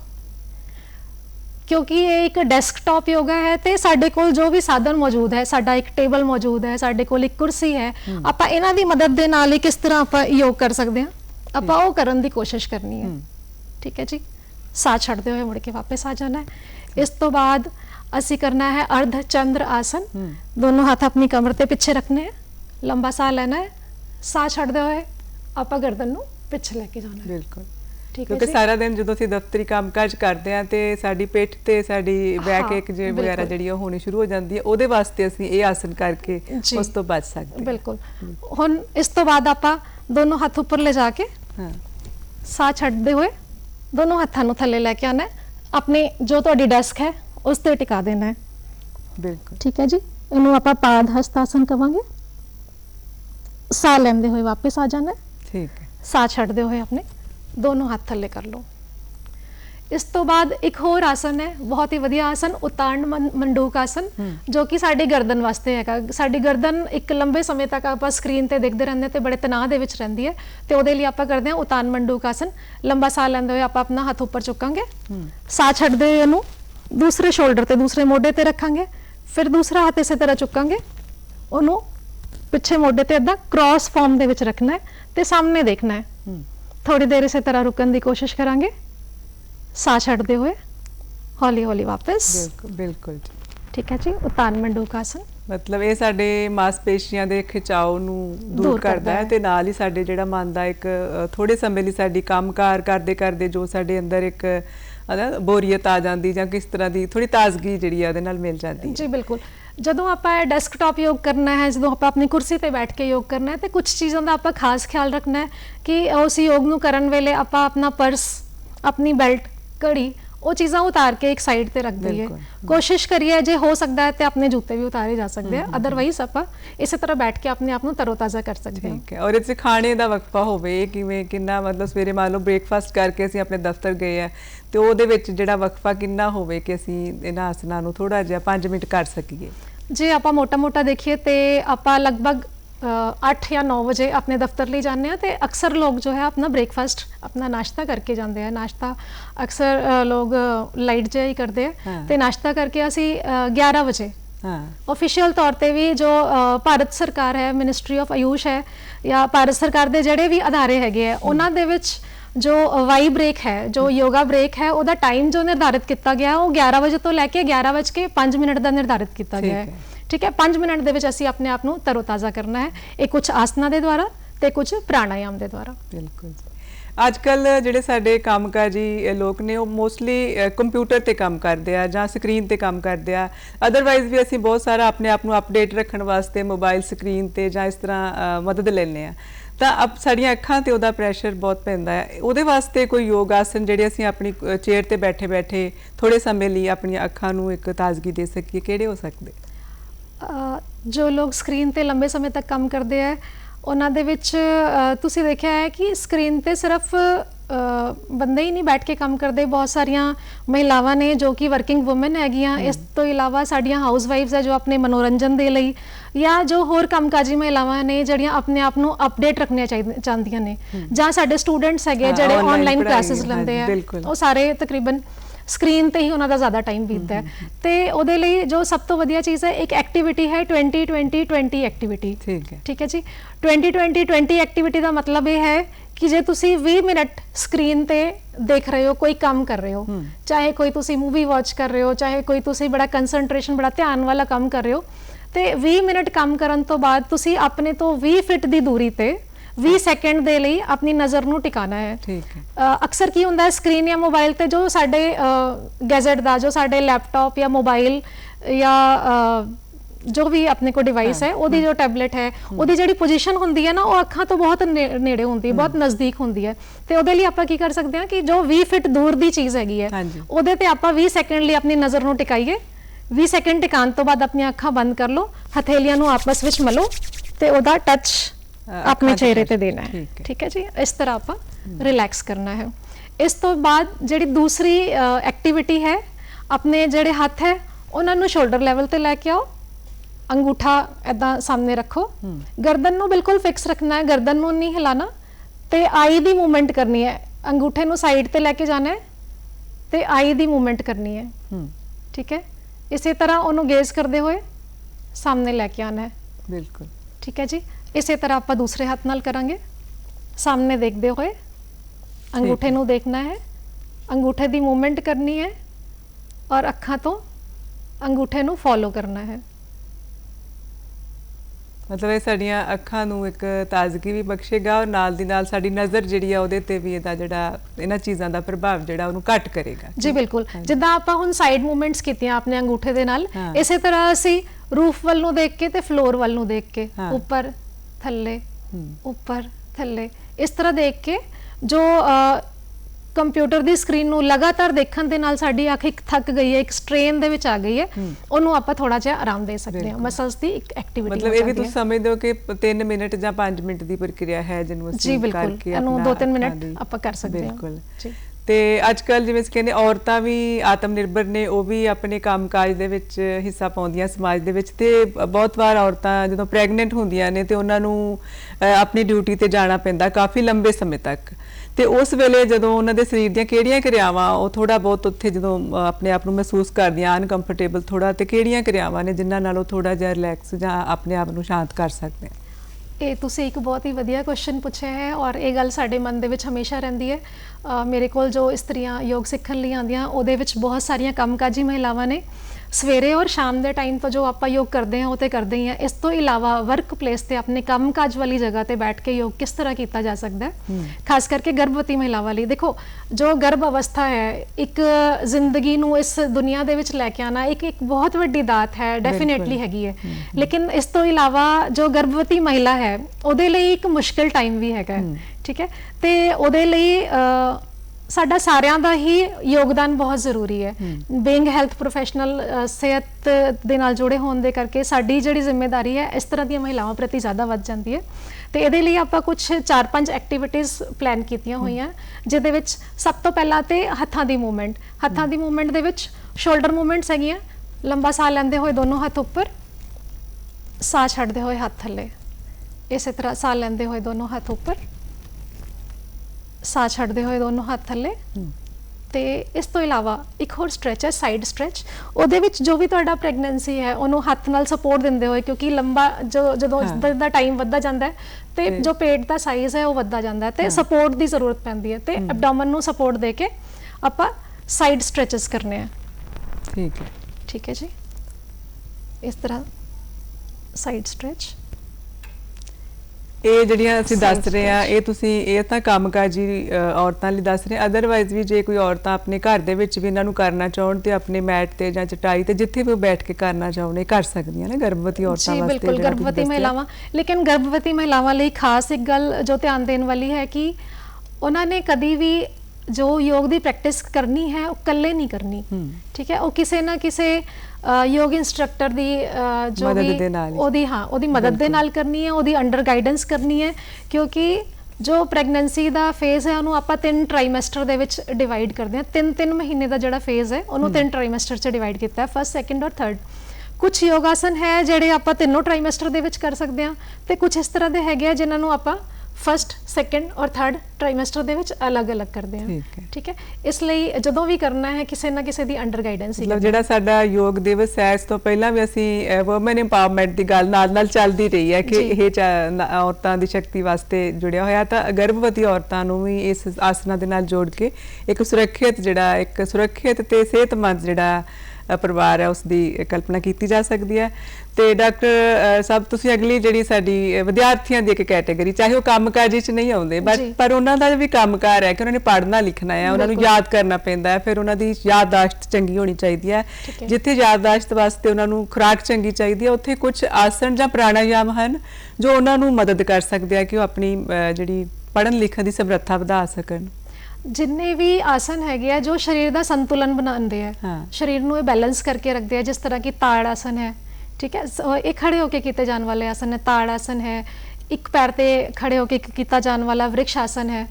[SPEAKER 2] ਕਿਉਂਕਿ ਇਹ ਇੱਕ ਡੈਸਕਟਾਪ ਯੋਗਾ ਹੈ ਤੇ ਸਾਡੇ ਕੋਲ ਜੋ ਵੀ ਸਾਧਨ ਮੌਜੂਦ ਹੈ ਸਾਡਾ ਇੱਕ ਟੇਬਲ ਮੌਜੂਦ ਹੈ ਸਾਡੇ ਕੋਲ ਇੱਕ ਕੁਰਸੀ ਹੈ ਆਪਾਂ ਇਹਨਾਂ ਦੀ ਮਦਦ ਦੇ ਨਾਲ ਹੀ ਕਿਸ ਤਰ੍ਹਾਂ ਆਪਾਂ ਯੋਗ ਕਰ ਸਕਦੇ ਹਾਂ? ਆਪਾਂ ਉਹ ਕਰਨ ਦੀ ਕੋਸ਼ਿਸ਼ ਕਰਨੀ ਹੈ। ਠੀਕ ਹੈ ਜੀ? ਸਾਹ ਛੱਡਦੇ ਹੋਏ ਮੁੜ ਕੇ ਵਾਪਸ ਆ ਜਾਣਾ ਹੈ। ਇਸ ਤੋਂ ਬਾਅਦ ਅਸੀਂ ਕਰਨਾ ਹੈ ਅਰਧ ਚੰद्र ਆਸਨ। ਦੋਨੋਂ ਹੱਥ ਆਪਣੀ ਕਮਰ ਤੇ ਪਿੱਛੇ ਰੱਖਨੇ ਹੈ। ਲੰਬਾ ਸਾਹ ਲੈਣਾ ਹੈ। ਸਾਹ ਛੱਡਦੇ ਹੋਏ ਆਪਾਂ ਗਰਦਨ ਨੂੰ ਪਿੱਛੇ ਲੈ ਕੇ ਜਾਣਾ ਹੈ।
[SPEAKER 1] ਬਿਲਕੁਲ।
[SPEAKER 2] ਠੀਕ ਹੈ
[SPEAKER 1] ਕਿਉਂਕਿ ਸਾਰਾ ਦਿਨ ਜਦੋਂ ਅਸੀਂ ਦਫ਼ਤਰੀ ਕੰਮਕਾਜ ਕਰਦੇ ਹਾਂ ਤੇ ਸਾਡੀ ਪਿੱਠ ਤੇ ਸਾਡੀ ਬੈਕ ਇੱਕ ਜੇ ਵਗੈਰਾ। ਜਿਹੜੀ ਆ ਉਹ ਹੋਣੀ ਸ਼ੁਰੂ ਹੋ ਜਾਂਦੀ ਹੈ ਉਹਦੇ ਵਾਸਤੇ ਅਸੀਂ ਇਹ ਆਸਨ ਕਰਕੇ। ਉਸ ਤੋਂ ਬਚ ਸਕਦੇ ਹਾਂ।
[SPEAKER 2] ਬਿਲਕੁਲ। ਹੁਣ ਇਸ ਤੋਂ ਬਾਅਦ ਆਪਾਂ ਦੋਨੋਂ ਹੱਥ ਉੱਪਰ ਲੈ ਜਾ ਕੇ
[SPEAKER 1] ਹਾਂ।
[SPEAKER 2] ਸਾਹ ਛੱਡਦੇ ਹੋਏ ਦੋਨੋਂ ਹੱਥਾਂ ਨੂੰ ਥੱਲੇ ਲੈ ਕੇ ਆਣਾ ਆਪਣੇ ਜੋ ਤੁਹਾਡੀ ਡੈਸਕ ਹੈ ਉਸ ਤੇ ਟਿਕਾ ਦੇਣਾ ਹੈ।
[SPEAKER 1] ਬਿਲਕੁਲ।
[SPEAKER 2] ਠੀਕ ਹੈ ਜੀ? ਇਹਨੂੰ ਆਪਾਂ ਪਾਦ ਹਸਤਾਸਨ ਕਵਾਂਗੇ। ਸਾਹ ਲੈਂਦੇ ਹੋਏ ਵਾਪਸ ਆ ਜਾਣਾ
[SPEAKER 1] ਠੀਕ ਹੈ।
[SPEAKER 2] ਸਾਹ ਛੱਡਦੇ ਹੋਏ ਆਪਣੇ। ਦੋਨੋਂ ਹੱਥ ਥੱਲੇ ਕਰ ਲਓ। ਇਸ ਤੋਂ ਬਾਅਦ ਇੱਕ ਹੋਰ ਆਸਨ ਹੈ ਬਹੁਤ ਹੀ ਵਧੀਆ ਆਸਨ ਉਤਾਨ ਮੰ- ਮੰਡੂਕ ਆਸਨ। ਜੋ ਕਿ ਸਾਡੀ ਗਰਦਨ ਵਾਸਤੇ ਹੈਗਾ। ਸਾਡੀ ਗਰਦਨ ਇੱਕ ਲੰਬੇ ਸਮੇਂ ਤੱਕ ਆਪਾਂ ਸਕਰੀਨ ਤੇ ਦੇਖਦੇ ਰਹਿੰਦੇ ਹਾਂ ਤੇ ਬੜੇ ਤਣਾਅ ਦੇ ਵਿੱਚ ਰਹਿੰਦੀ ਹੈ। ਤੇ ਉਹਦੇ ਲਈ ਆਪਾਂ ਕਰਦੇ ਹਾਂ ਉਤਾਨ ਮੰਡੂਕ ਆਸਨ। ਲੰਬਾ ਸਾਹ ਲੈਂਦੇ ਹੋਏ ਆਪਾਂ ਆਪਣਾ ਹੱਥ ਉੱਪਰ ਚੁੱਕਾਂਗੇ। ਸਾਹ ਛੱਡਦੇ ਹੋਏ ਇਹਨੂੰ ਦੂਸਰੇ ਸ਼ੋਲਡਰ ਤੇ ਦੂਸਰੇ ਮੋਢੇ ਤੇ ਰੱਖਾਂਗੇ। ਫਿਰ ਦੂਸਰਾ ਹੱਥ ਇਸੇ ਤਰ੍ਹਾਂ ਚੁੱਕਾਂਗੇ। ਉਹਨੂੰ ਪਿੱਛੇ ਮੋਢੇ ਤੇ ਏਦਾਂ ਕ੍ਰਾਸ ਫਾਰਮ ਦੇ ਵਿੱਚ ਰੱਖਣਾ ਹੈ ਤੇ ਸਾਹਮਣੇ ਦੇਖਣਾ ਹੂੰ। ਥੋੜੀ ਦੇਰ ਇਸੇ ਤਰ੍ਹਾਂ ਰੁਕਣ ਦੀ ਕੋਸ਼ਿਸ਼ ਕਰਾਂਗੇ ਸਾਹ ਛੱਡਦੇ ਹੋਏ ਹੌਲੀ ਹੌਲੀ ਵਾਪਸ
[SPEAKER 1] ਬਿਲਕੁਲ।
[SPEAKER 2] ਠੀਕ ਹੈ ਜੀ ਉਤਾਨ ਮੰਡੂਕ ਆਸਨ
[SPEAKER 1] ਮਤਲਬ ਇਹ ਸਾਡੇ ਮਾਸਪੇਸ਼ੀਆਂ ਦੇ ਖਿਚਾਓ ਨੂੰ ਦੂਰ ਕਰਦਾ ਹੈ। ਤੇ ਨਾਲ ਹੀ ਸਾਡੇ ਜਿਹੜਾ ਮਨ ਦਾ ਇੱਕ ਥੋੜੇ ਸਮੇਂ ਲਈ ਸਾਡੀ ਕੰਮਕਾਰ ਕਰਦੇ ਕਰਦੇ ਜੋ ਸਾਡੇ ਅੰਦਰ ਇੱਕ ਬੋਰੀਅਤ ਆ ਜਾਂਦੀ ਜਾਂ ਕਿਸ ਤਰ੍ਹਾਂ ਦੀ ਥੋੜੀ ਤਾਜ਼ਗੀ ਜਿਹੜੀ ਆ ਉਹਦੇ ਨਾਲ ਮਿਲ ਜਾਂਦੀ ਹੈ
[SPEAKER 2] ਜੀ ਬਿਲਕੁਲ ਜਦੋਂ ਆਪਾਂ ਇਹ ਡੈਸਕਟਾਪ ਯੋਗ ਕਰਨਾ ਹੈ ਜਦੋਂ ਆਪਾਂ ਆਪਣੀ ਕੁਰਸੀ ਤੇ ਬੈਠ ਕੇ ਯੋਗ ਕਰਨਾ ਹੈ ਤੇ ਕੁਝ ਚੀਜ਼ਾਂ ਦਾ ਆਪਾਂ ਖਾਸ ਖਿਆਲ ਰੱਖਣਾ ਹੈ ਕਿ ਉਸ ਯੋਗ ਨੂੰ ਕਰਨ ਵੇਲੇ ਆਪਾਂ ਆਪਣਾ ਪਰਸ ਆਪਣੀ ਬੈਲਟ ਘੜੀ ਉਹ ਚੀਜ਼ਾਂ ਉਤਾਰ ਕੇ ਇੱਕ ਸਾਈਡ ਤੇ ਰੱਖ ਦਈਏ। ਕੋਸ਼ਿਸ਼ ਕਰੀਏ ਜੇ ਹੋ ਸਕਦਾ ਹੈ ਤੇ ਆਪਣੇ ਜੁੱਤੇ ਵੀ ਉਤਾਰੇ ਜਾ ਸਕਦੇ ਆ। ਅਦਰਵਾਈਜ਼ ਆਪਾਂ ਇਸੇ ਤਰ੍ਹਾਂ ਬੈਠ ਕੇ ਆਪਣੇ ਆਪ ਨੂੰ ਤਰੋਤਾਜ਼ਾ ਕਰ ਸਕਦੇ ਹਾਂ।
[SPEAKER 1] ਠੀਕ ਹੈ। ਔਰ 'ਚ ਖਾਣੇ ਦਾ ਵਕਫਾ ਹੋਵੇ ਕਿਵੇਂ ਕਿੰਨਾ ਮਤਲਬ ਸਵੇਰੇ ਮੰਨ ਲਓ ਬ੍ਰੇਕਫਾਸਟ ਕਰਕੇ ਅਸੀਂ ਆਪਣੇ ਦਫ਼ਤਰ ਗਏ ਆ ਤੇ ਉਹਦੇ ਵਿੱਚ ਜਿਹੜਾ ਵਕਫਾ ਕਿੰਨਾ ਹੋਵੇ ਕਿ ਅਸੀਂ ਇਹਨਾਂ ਆਸਨਾਂ ਨੂੰ ਥੋੜਾ ਜਿਹਾ 5 ਮਿੰਟ ਕਰ ਸਕੀਏ?
[SPEAKER 2] ਜੇ ਆਪਾਂ ਮੋਟਾ-ਮੋਟਾ ਦੇਖੀਏ ਤੇ ਆਪਾਂ ਲਗਭਗ 8 ਜਾਂ 9 ਵਜੇ ਆਪਣੇ ਦਫ਼ਤਰ ਲਈ ਜਾਂਦੇ ਆ ਤੇ ਅਕਸਰ ਲੋਕ ਜੋ ਹੈ ਆਪਣਾ ਬ੍ਰੇਕਫਾਸਟ ਆਪਣਾ ਨਾਸ਼ਤਾ ਕਰਕੇ ਜਾਂਦੇ ਆ। ਨਾਸ਼ਤਾ ਅਕਸਰ ਲੋਕ ਲਾਈਟ ਜਿਹਾ ਹੀ ਕਰਦੇ ਆ। ਤੇ ਨਾਸ਼ਤਾ ਕਰਕੇ ਅਸੀਂ ਅ, 11 ਵਜੇ।
[SPEAKER 1] ਹਾਂ।
[SPEAKER 2] ਆਫੀਸ਼ੀਅਲ ਤੌਰ ਤੇ ਵੀ ਜੋ ਭਾਰਤ ਸਰਕਾਰ ਹੈ ਮਿਨਿਸਟਰੀ ਆਫ ਆਯੂਸ਼ ਹੈ ਜਾਂ ਭਾਰਤ ਸਰਕਾਰ ਦੇ ਜਿਹੜੇ ਵੀ ਅਦਾਰੇ ਹੈਗੇ ਆ ਉਹਨਾਂ ਦੇ ਵਿੱਚ ਜੋ ਵਾਈ ਬ੍ਰੇਕ ਹੈ ਜੋ ਯੋਗਾ ਬ੍ਰੇਕ ਹੈ ਉਹਦਾ ਟਾਈਮ ਜੋ ਨਿਰਧਾਰਿਤ ਕੀਤਾ ਗਿਆ ਉਹ 11 ਵਜੇ ਤੋਂ ਲੈ ਕੇ 11 ਵਜੇ ਕੇ 5 ਮਿੰਟ ਦਾ ਨਿਰਧਾਰਿਤ ਕੀਤਾ ਗਿਆ
[SPEAKER 1] ਹੈ।
[SPEAKER 2] ਠੀਕ ਹੈ 5 ਮਿੰਟ ਦੇ ਵਿੱਚ ਅਸੀਂ ਆਪਣੇ ਆਪ ਨੂੰ ਤਰੋਤਾਜ਼ਾ ਕਰਨਾ ਹੈ। ਇਹ ਕੁਝ ਆਸਨਾਂ ਦੇ ਦੁਆਰਾ ਤੇ ਕੁਝ ਪ੍ਰਾਣਾਯਾਮ ਦੇ ਦੁਆਰਾ।
[SPEAKER 1] ਬਿਲਕੁਲ ਅੱਜ ਕੱਲ ਜਿਹੜੇ ਸਾਡੇ ਕੰਮਕਾਜੀ ਲੋਕ ਨੇ ਉਹ ਮੋਸਟਲੀ ਕੰਪਿਊਟਰ ਤੇ ਕੰਮ ਕਰਦੇ ਆ ਜਾਂ ਸਕਰੀਨ ਤੇ ਕੰਮ ਕਰਦੇ ਆ। ਅਦਰਵਾਈਜ਼ ਵੀ ਅਸੀਂ ਬਹੁਤ ਸਾਰਾ ਆਪਣੇ ਆਪ ਨੂੰ ਅਪਡੇਟ ਰੱਖਣ ਵਾਸਤੇ ਮੋਬਾਈਲ ਸਕਰੀਨ ਤੇ ਜਾਂ ਇਸ ਤਰ੍ਹਾਂ ਮਦਦ ਲੈਂਦੇ ਆ। ਤਾਂ ਅਬ ਸਾਡੀਆਂ ਅੱਖਾਂ ਤੇ ਉਹਦਾ ਪ੍ਰੈਸ਼ਰ ਬਹੁਤ ਪੈਂਦਾ ਹੈ। ਉਹਦੇ ਵਾਸਤੇ ਕੋਈ ਯੋਗ ਆਸਨ ਜਿਹੜੇ ਅਸੀਂ ਆਪਣੀ ਚੇਅਰ ਤੇ ਬੈਠੇ ਬੈਠੇ ਥੋੜੇ ਸਮੇਂ ਲਈ ਆਪਣੀਆਂ ਅੱਖਾਂ ਨੂੰ ਇੱਕ ਤਾਜ਼ਗੀ ਦੇ ਸਕੀਏ। ਕਿਹੜੇ ਹੋ ਸਕਦੇ?
[SPEAKER 2] ਜੋ ਲੋਕ ਸਕਰੀਨ ਤੇ ਲੰਬੇ ਸਮੇਂ ਤੱਕ ਕੰਮ ਕਰਦੇ ਆ ਉਹਨਾਂ ਦੇ ਵਿੱਚ ਤੁਸੀਂ ਦੇਖਿਆ ਹੈ ਕਿ ਸਕਰੀਨ ਤੇ ਸਿਰਫ ਬੰਦੇ ਹੀ ਨਹੀਂ ਬੈਠ ਕੇ ਕੰਮ ਕਰਦੇ। ਬਹੁਤ ਸਾਰੀਆਂ ਮਹਿਲਾਵਾਂ ਨੇ ਜੋ ਕਿ ਵਰਕਿੰਗ ਔਮਨ ਹੈਗੀਆਂ। ਇਸ ਤੋਂ ਇਲਾਵਾ ਸਾਡੀਆਂ ਹਾਊਸ ਵਾਈਫਸ ਹੈ ਜੋ ਆਪਣੇ ਮਨੋਰੰਜਨ ਦੇ ਲਈ ਜਾਂ ਜੋ ਹੋਰ ਕੰਮਕਾਜੀ ਮਹਿਲਾਵਾਂ ਨੇ ਜਿਹੜੀਆਂ ਆਪਣੇ ਆਪ ਨੂੰ ਅਪਡੇਟ ਰੱਖਣੀਆਂ ਚਾਹੀਦੀਆਂ ਨੇ। ਜਾਂ ਸਾਡੇ ਸਟੂਡੈਂਟਸ ਹੈਗੇ ਜਿਹੜੇ ਆਨਲਾਈਨ ਕਲਾਸਿਸ ਲੈਂਦੇ ਆ। ਉਹ ਸਾਰੇ ਤਕਰੀਬਨ ਸਕਰੀਨ ਤੇ ਹੀ ਉਹਨਾਂ ਦਾ ਜ਼ਿਆਦਾ ਟਾਈਮ ਬੀਤਦਾ ਹੈ। ਤੇ ਉਹਦੇ ਲਈ ਜੋ ਸਭ ਤੋਂ ਵਧੀਆ ਚੀਜ਼ ਹੈ ਇੱਕ ਐਕਟੀਵਿਟੀ ਹੈ 20 20 20 ਐਕਟੀਵਿਟੀ
[SPEAKER 1] ਠੀਕ ਹੈ।
[SPEAKER 2] ਠੀਕ ਹੈ ਜੀ? 20 20 20 ਐਕਟੀਵਿਟੀ ਦਾ ਮਤਲਬ ਇਹ ਹੈ ਕਿ ਜੇ ਤੁਸੀਂ 20 ਮਿੰਟ ਸਕਰੀਨ ਤੇ ਦੇਖ ਰਹੇ ਹੋ ਕੋਈ ਕੰਮ ਕਰ ਰਹੇ ਹੋ ਚਾਹੇ ਕੋਈ ਤੁਸੀਂ ਮੂਵੀ ਵਾਚ ਕਰ ਰਹੇ ਹੋ ਚਾਹੇ ਕੋਈ ਤੁਸੀਂ ਬੜਾ ਕਨਸੈਂਟਰੇਸ਼ਨ ਬੜਾ ਧਿਆਨ ਵਾਲਾ ਕੰਮ ਕਰ ਰਹੇ ਹੋ ਤੇ 20 ਮਿੰਟ ਕੰਮ ਕਰਨ ਤੋਂ ਬਾਅਦ ਤੁਸੀਂ ਆਪਣੇ ਤੋਂ 20 ਫਿਟ ਦੀ ਦੂਰੀ ਤੇ 20 ਸੈਕਿੰਡ ਦੇ ਲਈ ਆਪਣੀ ਨਜ਼ਰ ਨੂੰ ਟਿਕਾਣਾ ਹੈ।
[SPEAKER 1] ਠੀਕ ਹੈ।
[SPEAKER 2] ਅਕਸਰ ਕੀ ਹੁੰਦਾ ਹੈ ਸਕਰੀਨ ਜਾਂ ਮੋਬਾਈਲ ਤੇ ਜੋ ਸਾਡੇ ਗੈਜਟ ਦਾ ਜੋ ਸਾਡੇ ਲੈਪਟਾਪ ਜਾਂ ਮੋਬਾਈਲ ਜਾਂ ਜੋ ਵੀ ਆਪਣੇ ਕੋਲ ਡਿਵਾਈਸ ਹੈ ਉਹਦੀ ਜੋ ਟੈਬਲੇਟ ਹੈ ਉਹਦੀ ਜਿਹੜੀ ਪੋਜੀਸ਼ਨ ਹੁੰਦੀ ਹੈ ਨਾ ਉਹ ਅੱਖਾਂ ਤੋਂ ਬਹੁਤ ਨੇੜੇ ਹੁੰਦੀ ਹੈ। ਬਹੁਤ ਨਜ਼ਦੀਕ ਹੁੰਦੀ ਹੈ। ਤੇ ਉਹਦੇ ਲਈ ਆਪਾਂ ਕੀ ਕਰ ਸਕਦੇ ਹਾਂ ਕਿ ਜੋ 20 ਫਿਟ ਦੂਰ ਦੀ ਚੀਜ਼ ਹੈਗੀ ਹੈ। ਉਹਦੇ ਤੇ ਆਪਾਂ 20 ਸੈਕਿੰਡ ਲਈ ਆਪਣੀ ਨਜ਼ਰ ਨੂੰ ਟਿਕਾਈਏ। 20 ਸੈਕਿੰਡ ਟਿਕਾਣ ਤੋਂ ਬਾਅਦ ਆਪਣੀਆਂ ਅੱਖਾਂ ਬੰਦ ਕਰ ਲਓ ਹਥੇਲੀਆਂ ਨੂੰ ਆਪਸ ਵਿੱਚ ਮਲੋ ਤੇ ਉਹਦਾ ਟੱਚ ਆਪਣੇ ਚਿਹਰੇ ਤੇ ਦੇਣਾ ਹੈ।
[SPEAKER 1] ਠੀਕ ਹੈ।
[SPEAKER 2] ਜੀ? ਇਸ ਤਰ੍ਹਾਂ ਆਪਾਂ ਰਿਲੈਕਸ ਕਰਨਾ ਹੈ। ਇਸ ਤੋਂ ਬਾਅਦ ਜਿਹੜੀ ਦੂਸਰੀ ਐਕਟੀਵਿਟੀ ਹੈ ਆਪਣੇ ਜਿਹੜੇ ਹੱਥ ਹੈ ਉਹਨਾਂ ਨੂੰ ਸ਼ੋਲਡਰ ਲੈਵਲ ਤੇ ਲੈ ਕੇ ਆਓ। ਅੰਗੂਠਾ ਐਦਾਂ ਸਾਹਮਣੇ ਰੱਖੋ। ਗਰਦਨ ਨੂੰ ਬਿਲਕੁਲ ਫਿਕਸ ਰੱਖਣਾ ਹੈ ਗਰਦਨ ਨੂੰ ਨਹੀਂ ਹਿਲਾਣਾ। ਤੇ ਆਈ ਦੀ ਮੂਵਮੈਂਟ ਕਰਨੀ ਹੈ। ਅੰਗੂਠੇ ਨੂੰ ਸਾਈਡ ਤੇ ਲੈ ਕੇ ਜਾਣਾ ਹੈ ਤੇ ਆਈ ਦੀ ਮੂਵਮੈਂਟ ਕਰਨੀ ਹੈ। ਠੀਕ ਹੈ? ਇਸੇ ਤਰ੍ਹਾਂ ਉਹਨੂੰ ਗੇਜ਼ ਕਰਦੇ ਹੋਏ ਸਾਹਮਣੇ ਲੈ ਕੇ ਆਣਾ ਹੈ।
[SPEAKER 1] ਬਿਲਕੁਲ।
[SPEAKER 2] ਠੀਕ ਹੈ ਜੀ? ਇਸੇ ਤਰ੍ਹਾਂ ਆਪਾਂ ਦੂਸਰੇ ਹੱਥ ਨਾਲ ਕਰਾਂਗੇ। ਸਾਹਮਣੇ ਦੇਖਦੇ ਹੋਏ ਅੰਗੂਠੇ ਨੂੰ ਦੇਖਣਾ ਹੈ। ਅੰਗੂਠੇ ਦੀ ਮੂਵਮੈਂਟ ਕਰਨੀ ਹੈ ਔਰ ਅੱਖਾਂ ਤੋਂ ਅੰਗੂਠੇ ਨੂੰ ਫੋਲੋ ਕਰਨਾ ਹੈ।
[SPEAKER 1] ਮਤਲਬ ਇਹ ਸਾਡੀਆਂ ਅੱਖਾਂ ਨੂੰ ਇੱਕ ਤਾਜ਼ਗੀ ਵੀ ਬਖਸ਼ੇਗਾ ਔਰ ਨਾਲ ਦੀ ਨਾਲ ਸਾਡੀ ਨਜ਼ਰ ਜਿਹੜੀ ਆ ਉਹਦੇ ਤੇ ਵੀ ਇਹਦਾ ਜਿਹੜਾ ਇਹਨਾਂ ਚੀਜ਼ਾਂ ਦਾ ਪ੍ਰਭਾਵ ਜਿਹੜਾ ਉਹਨੂੰ ਘੱਟ ਕਰੇਗਾ
[SPEAKER 2] ਜੀ ਬਿਲਕੁਲ ਜਿੱਦਾਂ ਆਪਾਂ ਹੁਣ ਸਾਈਡ ਮੂਵਮੈਂਟਸ ਕੀਤੀਆਂ ਆਪਣੇ ਅੰਗੂਠੇ ਦੇ ਨਾਲ। ਇਸੇ ਤਰ੍ਹਾਂ ਅਸੀਂ ਰੂਫ ਵੱਲ ਨੂੰ ਦੇਖ ਕੇ ਤੇ ਫਲੋਰ ਵੱਲ ਨੂੰ ਦੇਖ ਕੇ। ਉੱਪਰ ਥੱਲੇ ਉੱਪਰ ਥੱਲੇ ਇਸ ਤਰ੍ਹਾਂ ਦੇਖ ਕੇ ਜੋ ਕੰਪਿਊਟਰ ਦੀ ਸਕਰੀਨ ਨੂੰ ਲਗਾਤਾਰ ਦੇਖਣ ਦੇ ਨਾਲ ਸਾਡੀ ਅੱਖ ਇੱਕ ਥੱਕ ਗਈ ਹੈ ਇੱਕ ਸਟ੍ਰੇਨ ਦੇ ਵਿੱਚ ਆ ਗਈ ਹੈ। ਉਹਨੂੰ ਆਪਾਂ ਥੋੜਾ ਜਿਹਾ ਆਰਾਮ ਦੇ ਸਕਦੇ ਹਾਂ। ਮਸਲਸ ਦੀ ਇੱਕ ਐਕਟੀਵਿਟੀ
[SPEAKER 1] ਮਤਲਬ ਇਹ ਵੀ ਤੁਸੀਂ ਸਮਝਦੇ ਹੋ ਕਿ 3 ਮਿੰਟ ਜਾਂ 5 ਮਿੰਟ ਦੀ ਪ੍ਰਕਿਰਿਆ ਹੈ ਜਿਹਨੂੰ ਅਸੀਂ ਕਰਕੇ
[SPEAKER 2] ਇਹਨੂੰ
[SPEAKER 1] ਆਪਣਾ
[SPEAKER 2] 2-3 ਮਿੰਟ ਆਪਾਂ ਕਰ ਸਕਦੇ ਹਾਂ।
[SPEAKER 1] ਬਿਲਕੁਲ।
[SPEAKER 2] ਜੀ।
[SPEAKER 1] ਤੇ ਅੱਜ ਕੱਲ ਜਿਵੇਂ ਅਸੀਂ ਕਹਿੰਦੇ ਔਰਤਾਂ ਵੀ ਆਤਮ ਨਿਰਭਰ ਨੇ ਉਹ ਵੀ ਆਪਣੇ ਕੰਮਕਾਜ ਦੇ ਵਿੱਚ ਹਿੱਸਾ ਪਾਉਂਦੀਆਂ ਸਮਾਜ ਦੇ ਵਿੱਚ। ਤੇ ਬਹੁਤ ਵਾਰ ਔਰਤਾਂ ਜਦੋਂ ਪ੍ਰੈਗਨੈਂਟ ਹੁੰਦੀਆਂ ਨੇ ਤੇ ਉਹਨਾਂ ਨੂੰ ਆਪਣੀ ਡਿਊਟੀ ਤੇ ਜਾਣਾ ਪੈਂਦਾ ਕਾਫੀ ਲੰਬੇ ਸਮੇਂ ਤੱਕ। ਤੇ ਉਸ ਵੇਲੇ ਜਦੋਂ ਉਹਨਾਂ ਦੇ ਸਰੀਰ ਦੀਆਂ ਕਿਹੜੀਆਂ ਕਿਰਿਆਵਾਂ, ਉਹ ਥੋੜਾ ਬਹੁਤ ਉੱਥੇ ਜਦੋਂ ਆਪਣੇ ਆਪ ਨੂੰ ਮਹਿਸੂਸ ਕਰਦੀਆਂ ਅਨਕੰਫਰਟੇਬਲ ਥੋੜਾ ਤੇ ਕਿਹੜੀਆਂ ਕਿਰਿਆਵਾਂ ਨੇ ਜਿਨ੍ਹਾਂ ਨਾਲ ਉਹ ਥੋੜਾ ਜਿਹਾ ਰਿਲੈਕਸ ਜਾਂ ਆਪਣੇ ਆਪ ਨੂੰ ਸ਼ਾਂਤ ਕਰ ਸਕਦੇ ਆ
[SPEAKER 2] ਇਹ ਤੁਸੀਂ ਇੱਕ ਬਹੁਤ ਹੀ ਵਧੀਆ ਕੁਐਸਚਨ ਪੁੱਛਿਆ ਹੈ ਔਰ ਇਹ ਗੱਲ ਸਾਡੇ ਮਨ ਦੇ ਵਿੱਚ ਹਮੇਸ਼ਾ ਰਹਿੰਦੀ ਹੈ। ਮੇਰੇ ਕੋਲ ਜੋ ਇਸਤਰੀਆਂ ਯੋਗ ਸਿੱਖਣ ਲਈ ਆਉਂਦੀਆਂ, ਉਹਦੇ ਵਿੱਚ ਬਹੁਤ ਸਾਰੀਆਂ ਕੰਮਕਾਜੀ ਮਹਿਲਾਵਾਂ ਨੇ। ਸਵੇਰੇ ਔਰ ਸ਼ਾਮ ਦੇ ਟਾਈਮ ਤੋਂ ਜੋ ਆਪਾਂ ਯੋਗ ਕਰਦੇ ਹਾਂ ਉਹ ਤੇ ਕਰਦੇ ਹੀ ਹਾਂ। ਇਸ ਤੋਂ ਇਲਾਵਾ ਵਰਕ ਪਲੇਸ ਤੇ ਆਪਣੇ ਕੰਮਕਾਜ ਵਾਲੀ ਜਗ੍ਹਾ ਤੇ ਬੈਠ ਕੇ ਯੋਗ ਕਿਸ ਤਰ੍ਹਾਂ ਕੀਤਾ ਜਾ ਸਕਦਾ ਹੈ? ਖਾਸ ਕਰਕੇ ਗਰਭਵਤੀ ਮਹਿਲਾਵਾਂ ਲਈ। ਦੇਖੋ ਜੋ ਗਰਭ ਅਵਸਥਾ ਹੈ ਇੱਕ ਜ਼ਿੰਦਗੀ ਨੂੰ ਇਸ ਦੁਨੀਆ ਦੇ ਵਿੱਚ ਲੈ ਕੇ ਆਣਾ ਇੱਕ ਇੱਕ ਬਹੁਤ ਵੱਡੀ ਦਾਤ ਹੈ ਡੈਫੀਨੇਟਲੀ ਹੈਗੀ ਹੈ। ਲੇਕਿਨ ਇਸ ਤੋਂ ਇਲਾਵਾ ਜੋ ਗਰਭਵਤੀ ਮਹਿਲਾ ਹੈ ਉਹਦੇ ਲਈ ਇੱਕ ਮੁਸ਼ਕਿਲ ਟਾਈਮ ਵੀ ਹੈਗਾ ਠੀਕ ਹੈ? ਤੇ ਉਹਦੇ ਲਈ ਸਾਡਾ ਸਾਰਿਆਂ ਦਾ ਹੀ ਯੋਗਦਾਨ ਬਹੁਤ ਜ਼ਰੂਰੀ ਹੈ। ਬੀਇੰਗ ਹੈਲਥ ਪ੍ਰੋਫੈਸ਼ਨਲ ਸਿਹਤ ਦੇ ਨਾਲ ਜੁੜੇ ਹੋਣ ਦੇ ਕਰਕੇ ਸਾਡੀ ਜਿਹੜੀ ਜ਼ਿੰਮੇਵਾਰੀ ਹੈ ਇਸ ਤਰ੍ਹਾਂ ਦੀਆਂ ਮਹਿਲਾਵਾਂ ਪ੍ਰਤੀ ਜ਼ਿਆਦਾ ਵੱਧ ਜਾਂਦੀ ਹੈ। ਤੇ ਇਹਦੇ ਲਈ ਆਪਾਂ ਕੁਝ 4-5 ਐਕਟੀਵਿਟੀਆਂ ਪਲਾਨ ਕੀਤੀਆਂ ਹੋਈਆਂ ਜਿਹਦੇ ਵਿੱਚ ਸਭ ਤੋਂ ਪਹਿਲਾਂ ਤੇ ਹੱਥਾਂ ਦੀ ਮੂਵਮੈਂਟ ਹੱਥਾਂ ਦੀ ਮੂਵਮੈਂਟ ਦੇ ਵਿੱਚ ਸ਼ੋਲਡਰ ਮੂਵਮੈਂਟਸ ਹੈਗੀਆਂ। ਲੰਬਾ ਸਾਹ ਲੈਂਦੇ ਹੋਏ ਦੋਨੋਂ ਹੱਥ ਉੱਪਰ ਸਾਹ ਛੱਡਦੇ ਹੋਏ ਹੱਥ ਥੱਲੇ। ਇਸੇ ਤਰ੍ਹਾਂ ਸਾਹ ਲੈਂਦੇ ਹੋਏ ਦੋਨੋਂ ਹੱਥ ਉੱਪਰ। ਸਾਹ ਛੱਡਦੇ ਹੋਏ ਦੋਨੋਂ ਹੱਥ ਥੱਲੇ। ਤੇ ਇਸ ਤੋਂ ਇਲਾਵਾ ਇੱਕ ਹੋਰ ਸਟ੍ਰੈਚ ਹੈ ਸਾਈਡ ਸਟ੍ਰੈਚ ਉਹਦੇ ਵਿੱਚ ਜੋ ਵੀ ਤੁਹਾਡਾ ਪ੍ਰੈਗਨੈਂਸੀ ਹੈ ਉਹਨੂੰ ਹੱਥ ਨਾਲ ਸਪੋਰਟ ਦਿੰਦੇ ਹੋਏ ਕਿਉਂਕਿ ਲੰਬਾ ਜੋ ਜਦੋਂ
[SPEAKER 1] ਹਾਂ।
[SPEAKER 2] ਦਾ- ਟਾਈਮ ਵੱਧਦਾ ਜਾਂਦਾ ਹੈ ਤੇ- ਜੋ ਪੇਟ ਦਾ ਸਾਈਜ਼ ਹੈ ਉਹ ਵੱਧਦਾ ਜਾਂਦਾ ਹੈ। ਤੇ ਸਪੋਰਟ ਦੀ ਜ਼ਰੂਰਤ ਪੈਂਦੀ ਹੈ। ਤੇ ਐਬਡੋਮਨ ਨੂੰ ਸਪੋਰਟ ਦੇ ਕੇ ਆਪਾਂ ਸਾਈਡ ਸਟ੍ਰੈਚਸ ਕਰਨੇ ਆ।
[SPEAKER 1] ਠੀਕ ਹੈ।
[SPEAKER 2] ਠੀਕ ਹੈ ਜੀ। ਇਸ ਤਰ੍ਹਾਂ ਸਾਈਡ ਸਟ੍ਰੈਚ
[SPEAKER 1] ਇਹ ਜਿਹੜੀਆਂ ਅਸੀਂ ਦੱਸ ਰਹੇ ਆ. ਇਹ ਤੁਸੀਂ ਇਹ ਤਾਂ ਕੰਮਕਾਜੀ ਔਰਤਾਂ ਲਈ ਦੱਸ ਰਹੇ ਅਦਰਵਾਈਜ਼ ਵੀ ਜੇ ਕੋਈ ਔਰਤਾਂ ਆਪਣੇ ਘਰ ਦੇ ਵਿੱਚ ਵੀ ਇਹਨਾਂ ਨੂੰ ਕਰਨਾ ਚਾਹਣ ਤੇ ਆਪਣੇ ਮੈਟ ਤੇ ਜਾਂ ਚਟਾਈ ਤੇ ਜਿੱਥੇ ਵੀ ਉਹ ਬੈਠ ਕੇ ਕਰਨਾ ਇਹ ਕਰ ਸਕਦੀਆਂ ਨੇ ਗਰਭਵਤੀ ਔਰਤਾਂ
[SPEAKER 2] ਜੀ
[SPEAKER 1] ਵਾਸਤੇ
[SPEAKER 2] ਬਿਲਕੁਲ
[SPEAKER 1] ਜਿਹੜਾ ਤੁਸੀਂ
[SPEAKER 2] ਗਰਭਵਤੀ। ਮਹਿਲਾਵਾਂ ਲੇਕਿਨ ਗਰਭਵਤੀ ਮਹਿਲਾਵਾਂ ਲਈ ਖਾਸ ਇੱਕ ਗੱਲ ਜੋ ਧਿਆਨ ਦੇਣ ਵਾਲੀ ਹੈ ਕਿ ਉਹਨਾਂ ਨੇ ਕਦੀ ਵੀ ਜੋ ਯੋਗ ਦੀ ਪ੍ਰੈਕਟਿਸ ਕਰਨੀ ਹੈ ਉਹ ਇਕੱਲੇ ਨਹੀਂ ਕਰਨੀ। ਠੀਕ ਹੈ ਉਹ ਕਿਸੇ ਨਾ ਕਿਸੇ ਯੋਗ ਇੰਸਟ੍ਰਕਟਰ ਦੀ ਜੋ ਵੀ। ਉਹਦੀ ਹਾਂ ਉਹਦੀ ਮਦਦ ਦੇ। ਨਾਲ ਕਰਨੀ ਹੈ ਉਹਦੀ ਅੰਡਰ ਗਾਈਡੈਂਸ ਕਰਨੀ ਹੈ ਕਿਉਂਕਿ ਜੋ ਪ੍ਰੈਗਨੈਂਸੀ ਦਾ ਫੇਜ਼ ਹੈ ਉਹਨੂੰ ਆਪਾਂ ਤਿੰਨ ਟ੍ਰਾਈਮੈਸਟਰ ਦੇ ਵਿੱਚ ਡਿਵਾਈਡ ਕਰਦੇ ਹਾਂ ਤਿੰਨ ਤਿੰਨ ਮਹੀਨੇ ਦਾ ਜਿਹੜਾ ਫੇਜ਼ ਹੈ ਉਹਨੂੰ ਤਿੰਨ ਟ੍ਰਾਈਮੈਸਟਰ 'ਚ ਡਿਵਾਈਡ ਕੀਤਾ ਹੈ ਫਸਟ ਸੈਕੰਡ ਔਰ ਥਰਡ ਕੁਝ ਯੋਗਾਸਨ ਹੈ ਜਿਹੜੇ ਆਪਾਂ ਤਿੰਨੋਂ ਟ੍ਰਾਈਮੈਸਟਰ ਦੇ ਵਿੱਚ ਕਰ ਸਕਦੇ ਹਾਂ ਤੇ ਕੁਝ ਇਸ ਤਰ੍ਹਾਂ ਦੇ ਹੈਗੇ ਆ ਜਿਨ੍ਹਾਂ ਨੂੰ ਆਪਾਂ ਫਸਟ ਸੈਕੰਡ ਔਰ ਥਰਡ ਟ੍ਰਾਈਮੈਸਟਰ ਦੇ ਵਿੱਚ ਅਲੱਗ-ਅਲੱਗ ਕਰਦੇ ਹਾਂ
[SPEAKER 1] ਠੀਕ ਹੈ।
[SPEAKER 2] ਇਸ ਲਈ ਜਦੋਂ ਵੀ ਕਰਨਾ ਹੈ ਕਿਸੇ ਨਾ ਕਿਸੇ ਦੀ ਅੰਡਰ ਗਾਈਡੈਂਸ ਹੀ
[SPEAKER 1] ਮਤਲਬ ਜਿਹੜਾ ਸਾਡਾ ਯੋਗ ਦਿਵਸ ਹੈ ਇਸ ਤੋਂ ਪਹਿਲਾਂ ਵੀ ਅਸੀਂ ਔਮਨ ਇੰਪਾਵਰਮੈਂਟ ਦੀ ਗੱਲ ਨਾਲ ਨਾਲ ਚੱਲਦੀ ਰਹੀ ਹੈ ਕਿ। ਇਹ ਔਰਤਾਂ ਦੀ ਸ਼ਕਤੀ ਵਾਸਤੇ ਜੁੜਿਆ ਹੋਇਆ ਤਾਂ ਗਰਭਵਤੀ ਔਰਤਾਂ ਨੂੰ ਵੀ ਇਸ ਆਸਨਾਂ ਦੇ ਨਾਲ ਜੋੜ ਕੇ ਇੱਕ ਸੁਰੱਖਿਅਤ ਜਿਹੜਾ ਇੱਕ ਸੁਰੱਖਿਅਤ ਤੇ ਸਿਹਤਮੰਦ ਜਿਹੜਾ ਪਰਿਵਾਰ ਹੈ ਉਸ ਦੀ ਕਲਪਨਾ ਕੀਤੀ ਜਾ ਸਕਦੀ ਹੈ ਤੇ ਡਾਕਟਰ ਸਾਹਿਬ ਤੁਸੀਂ ਅਗਲੀ ਜਿਹੜੀ ਸਾਡੀ ਵਿਦਿਆਰਥੀਆਂ ਦੀ ਇੱਕ ਕੈਟਾਗਰੀ ਚਾਹੇ ਉਹ ਕੰਮਕਾਜੀ ਚ ਨਹੀਂ ਆਉਂਦੇ ਬਟ। ਪਰ ਉਹਨਾਂ ਦਾ ਵੀ ਕੰਮਕਾਰ ਹੈ ਕਿ ਉਹਨਾਂ ਨੇ ਪੜ੍ਹਨਾ ਲਿਖਣਾ ਹੈ ਉਹਨਾਂ ਨੂੰ। ਯਾਦ ਕਰਨਾ ਪੈਂਦਾ ਹੈ ਫਿਰ ਉਹਨਾਂ ਦੀ ਯਾਦਦਾਸ਼ਤ ਚੰਗੀ ਹੋਣੀ ਚਾਹੀਦੀ ਹੈ। ਜਿੱਥੇ ਯਾਦਦਾਸ਼ਤ ਵਾਸਤੇ ਉਹਨਾਂ ਨੂੰ ਖੁਰਾਕ ਚੰਗੀ ਚਾਹੀਦੀ ਹੈ ਉੱਥੇ ਕੁਝ ਆਸਣ ਜਾਂ ਪ੍ਰਾਣਾਯਾਮ ਹਨ ਜੋ ਉਹਨਾਂ ਨੂੰ ਮਦਦ ਕਰ ਸਕਦੇ ਆ ਕਿ ਉਹ ਆਪਣੀ ਜਿਹੜੀ ਪੜ੍ਹਨ ਲਿਖਣ ਦੀ ਸਮਰੱਥਾ ਵਧਾ ਸਕਣ
[SPEAKER 2] ਜਿੰਨੇ ਵੀ ਆਸਨ ਹੈਗੇ ਆ ਜੋ ਸਰੀਰ ਦਾ ਸੰਤੁਲਨ ਬਣਾਉਂਦੇ ਆ। ਸਰੀਰ ਨੂੰ ਇਹ ਬੈਲੈਂਸ ਕਰਕੇ ਰੱਖਦੇ ਆ ਜਿਸ ਤਰ੍ਹਾਂ ਕਿ ਤਾੜ ਆਸਨ ਹੈ ਠੀਕ ਹੈ? ਇਹ ਖੜੇ ਹੋ ਕੇ ਕੀਤੇ ਜਾਣ ਵਾਲੇ ਆਸਨ ਹੈ ਤਾੜ ਆਸਨ ਹੈ ਇੱਕ ਪੈਰ ਤੇ ਖੜੇ ਹੋ ਕੇ ਕੀਤਾ ਜਾਣ ਵਾਲਾ ਵ੍ਰਿਕਸ਼ ਆਸਨ ਹੈ।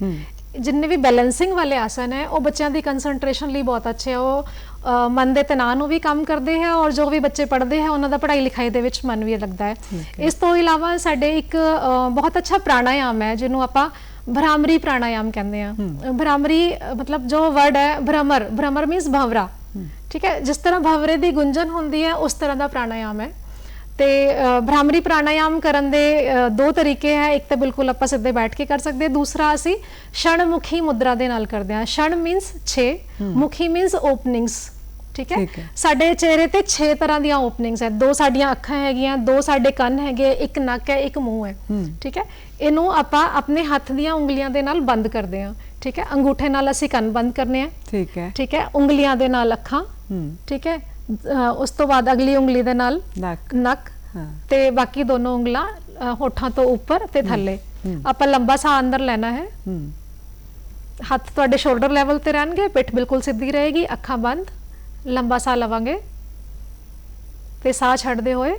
[SPEAKER 2] ਜਿੰਨੇ ਵੀ ਬੈਲੈਂਸਿੰਗ ਵਾਲੇ ਆਸਨ ਹੈ ਉਹ ਬੱਚਿਆਂ ਦੀ ਕੰਸੈਂਟਰੇਸ਼ਨ ਲਈ ਬਹੁਤ ਅੱਛੇ ਆ। ਉਹ ਮਨ ਦੇ ਤਣਾਅ ਨੂੰ ਵੀ ਕੰਮ ਕਰਦੇ ਹੈ ਔਰ ਜੋ ਵੀ ਬੱਚੇ ਪੜ੍ਹਦੇ ਹੈ ਉਹਨਾਂ ਦਾ ਪੜ੍ਹਾਈ ਲਿਖਾਈ ਦੇ ਵਿੱਚ ਮਨ ਵੀ ਲੱਗਦਾ ਹੈ। ਇਸ ਤੋਂ ਇਲਾਵਾ ਸਾਡੇ ਇੱਕ ਬਹੁਤ ਅੱਛਾ ਪ੍ਰਾਣਾਯਾਮ ਹੈ ਜਿਹਨੂੰ ਆਪਾਂ ਭ੍ਰਾਮਰੀ ਪ੍ਰਾਣਾਯਾਮ ਕਹਿੰਦੇ ਆ। ਭ੍ਰਾਮਰੀ ਅ, ਮਤਲਬ ਜੋ ਵਰਡ ਹੈ ਭ੍ਰਮਰ ਭ੍ਰਮਰ ਮੀਨਸ ਭਵਰਾ। ਠੀਕ ਹੈ? ਜਿਸ ਤਰ੍ਹਾਂ ਭਵਰੇ ਦੀ ਗੁੰਜਨ ਹੁੰਦੀ ਹੈ ਉਸ ਤਰ੍ਹਾਂ ਦਾ ਪ੍ਰਾਣਾਯਾਮ ਹੈ। ਤੇ ਭ੍ਰਾਮਰੀ ਪ੍ਰਾਣਾਯਾਮ ਕਰਨ ਦੇ ਦੋ ਤਰੀਕੇ ਹੈ। ਇੱਕ ਤਾਂ ਬਿਲਕੁਲ ਆਪਾਂ ਸਿੱਧੇ ਬੈਠ ਕੇ ਕਰ ਸਕਦੇ ਹਾਂ। ਦੂਸਰਾ ਅਸੀਂ ਛਣਮੁਖੀ ਮੁਦਰਾ ਦੇ ਨਾਲ ਕਰਦੇ ਹਾਂ। ਛਣ ਮੀਨਸ 6 ਮੁਖੀ ਮੀਨਸ ਓਪਨਿੰਗਸ ਠੀਕ ਹੈ। ਸਾਡੇ ਚਿਹਰੇ ਤੇ 6 ਤਰ੍ਹਾਂ ਦੀਆਂ ਓਪਨਿੰਗਸ ਹੈ। ਦੋ ਸਾਡੀਆਂ ਅੱਖਾਂ ਹੈਗੀਆਂ ਦੋ ਸਾਡੇ ਕੰਨ ਹੈਗੇ ਇੱਕ ਨੱਕ ਹੈ ਇੱਕ ਮੂੰਹ ਹੈ। ਠੀਕ ਹੈ? ਇਹਨੂੰ ਆਪਾਂ ਆਪਣੇ ਹੱਥ ਦੀਆਂ ਉਂਗਲੀਆਂ ਦੇ ਨਾਲ ਬੰਦ ਕਰਦੇ ਹਾਂ। ਠੀਕ ਹੈ? ਅੰਗੂਠੇ ਨਾਲ ਅਸੀਂ ਕੰਨ ਬੰਦ ਕਰਨੇ ਆ
[SPEAKER 1] ਠੀਕ ਹੈ।
[SPEAKER 2] ਠੀਕ ਹੈ? ਉਂਗਲੀਆਂ ਦੇ ਨਾਲ ਅੱਖਾਂ। ਠੀਕ ਹੈ? ਉਸ ਤੋਂ ਬਾਅਦ ਅਗਲੀ ਉਂਗਲੀ ਦੇ ਨਾਲ
[SPEAKER 1] ਨੱਕ।
[SPEAKER 2] ਤੇ ਬਾਕੀ ਦੋਨੋਂ ਉਂਗਲਾਂ ਹੋਠਾਂ ਤੋਂ ਉੱਪਰ ਤੇ ਥੱਲੇ। ਆਪਾਂ ਲੰਬਾ ਸਾਹ ਅੰਦਰ ਲੈਣਾ ਹੂੰ। ਹੱਥ ਤੁਹਾਡੇ ਸ਼ੋਲਡਰ ਲੈਵਲ ਤੇ ਰਹਿਣਗੇ ਪਿੱਠ ਬਿਲਕੁਲ ਸਿੱਧੀ ਰਹੇਗੀ ਅੱਖਾਂ ਬੰਦ। ਲੰਬਾ ਸਾਹ ਲਵਾਂਗੇ। ਤੇ ਸਾਹ ਛੱਡਦੇ ਹੋਏ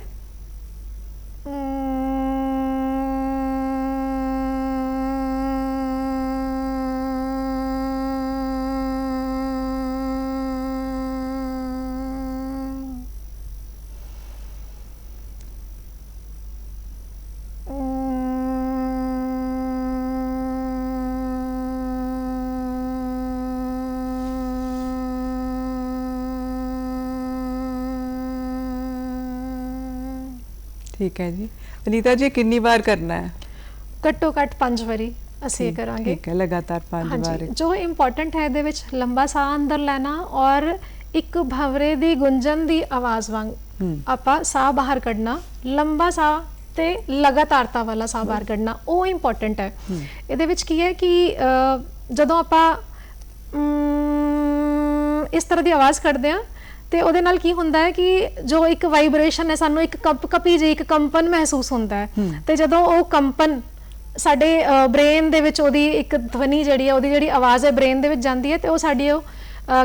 [SPEAKER 1] ਠੀਕ ਹੈ ਜੀ। ਅਨੀਤਾ ਜੀ ਕਿੰਨੀ ਵਾਰ ਕਰਨਾ ਹੈ?
[SPEAKER 2] ਘੱਟੋ ਘੱਟ 5 ਵਾਰੀ ਅਸੀਂ ਇਹ ਕਰਾਂਗੇ।
[SPEAKER 1] ਠੀਕ ਹੈ ਲਗਾਤਾਰ ਪੰਜ ਵਾਰ।
[SPEAKER 2] ਹਾਂਜੀ ਜੋ ਇੰਪੋਰਟੈਂਟ ਹੈ ਇਹਦੇ ਵਿੱਚ ਲੰਬਾ ਸਾਹ ਅੰਦਰ ਲੈਣਾ ਔਰ ਇੱਕ ਭਵਰੇ ਦੀ ਗੁੰਜਨ ਦੀ ਆਵਾਜ਼ ਵਾਂਗ ਆਪਾਂ ਸਾਹ ਬਾਹਰ ਕੱਢਣਾ ਲੰਬਾ ਸਾਹ ਤੇ ਲਗਾਤਾਰਤਾ ਵਾਲਾ ਸਾਹ ਬਾਹਰ ਕੱਢਣਾ ਉਹ ਇੰਪੋਰਟੈਂਟ ਹੈ। ਇਹਦੇ ਵਿੱਚ ਕੀ ਹੈ ਕਿ ਜਦੋਂ ਆਪਾਂ ਇਸ ਤਰ੍ਹਾਂ ਦੀ ਆਵਾਜ਼ ਕੱਢਦੇ ਆ ਤੇ ਉਹਦੇ ਨਾਲ ਕੀ ਹੁੰਦਾ ਹੈ ਕਿ ਜੋ ਇੱਕ ਵਾਈਬ੍ਰੇਸ਼ਨ ਹੈ ਸਾਨੂੰ ਇੱਕ ਕਪ ਕਪੀ ਜਿਹੀ ਇੱਕ ਕੰਪਨ ਮਹਿਸੂਸ ਹੁੰਦਾ ਹੈ। ਤੇ ਜਦੋਂ ਉਹ ਕੰਪਨ ਸਾਡੇ ਬ੍ਰੇਨ ਦੇ ਵਿੱਚ ਉਹਦੀ ਇੱਕ ਧਵਨੀ ਜਿਹੜੀ ਹੈ ਉਹਦੀ ਜਿਹੜੀ ਆਵਾਜ਼ ਹੈ ਬ੍ਰੇਨ ਦੇ ਵਿੱਚ ਜਾਂਦੀ ਹੈ ਤੇ ਉਹ ਸਾਡੀ ਉਹ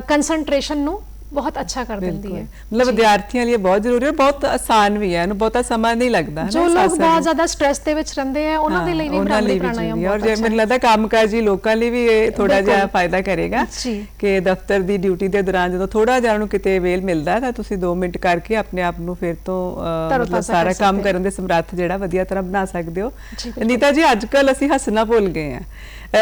[SPEAKER 2] ਕਨਸੈਂਟਰੇਸ਼ਨ ਨੂੰ ਬਹੁਤ ਅੱਛਾ ਕਰ ਦਿੰਦੀ ਹੈ
[SPEAKER 1] ਮਤਲਬ ਵਿਦਿਆਰਥੀਆਂ ਲਈ ਬਹੁਤ ਜ਼ਰੂਰੀ ਹੈ ਬਹੁਤ ਆਸਾਨ ਵੀ ਹੈ ਇਹਨੂੰ ਬਹੁਤਾ ਸਮਾਂ ਨਹੀਂ ਲੱਗਦਾ
[SPEAKER 2] ਜੋ ਲੋਕ ਬਹੁਤ। ਜ਼ਿਆਦਾ ਸਟ੍ਰੈਸ ਦੇ ਵਿੱਚ ਰਹਿੰਦੇ ਆ ਉਹਨਾਂ ਦੇ ਲਈ ਵੀ ਭ੍ਰਾਮਰੀ ਪ੍ਰਾਣਾਯਾਮ
[SPEAKER 1] ਹੈ। ਔਰ ਮੈਨੂੰ ਲੱਗਦਾ ਕੰਮਕਾਜੀ ਲੋਕਾਂ ਲਈ ਵੀ ਇਹ ਥੋੜਾ ਜਿਹਾ। ਫਾਇਦਾ ਕਰੇਗਾ। ਕਿ ਦਫ਼ਤਰ ਦੀ ਡਿਊਟੀ ਦੇ ਦੌਰਾਨ ਜਦੋਂ ਥੋੜਾ ਜਿਹਾ ਉਹਨੂੰ ਕਿਤੇ ਵੇਲ ਮਿਲਦਾ ਤਾਂ ਤੁਸੀਂ 2 ਮਿੰਟ ਕਰਕੇ ਆਪਣੇ ਆਪ ਨੂੰ ਫਿਰ ਤੋਂ ਮਤਲਬ ਸਾਰਾ ਕੰਮ ਕਰਨ ਦੇ ਸਮਰੱਥ ਜਿਹੜਾ ਵਧੀਆ ਤਰ੍ਹਾਂ ਬਣਾ ਸਕਦੇ ਹੋ। ਨੀਤਾ ਜੀ ਅੱਜ ਕੱਲ ਅਸੀਂ ਹੱਸਣਾ ਭੁੱਲ ਗਏ ਆ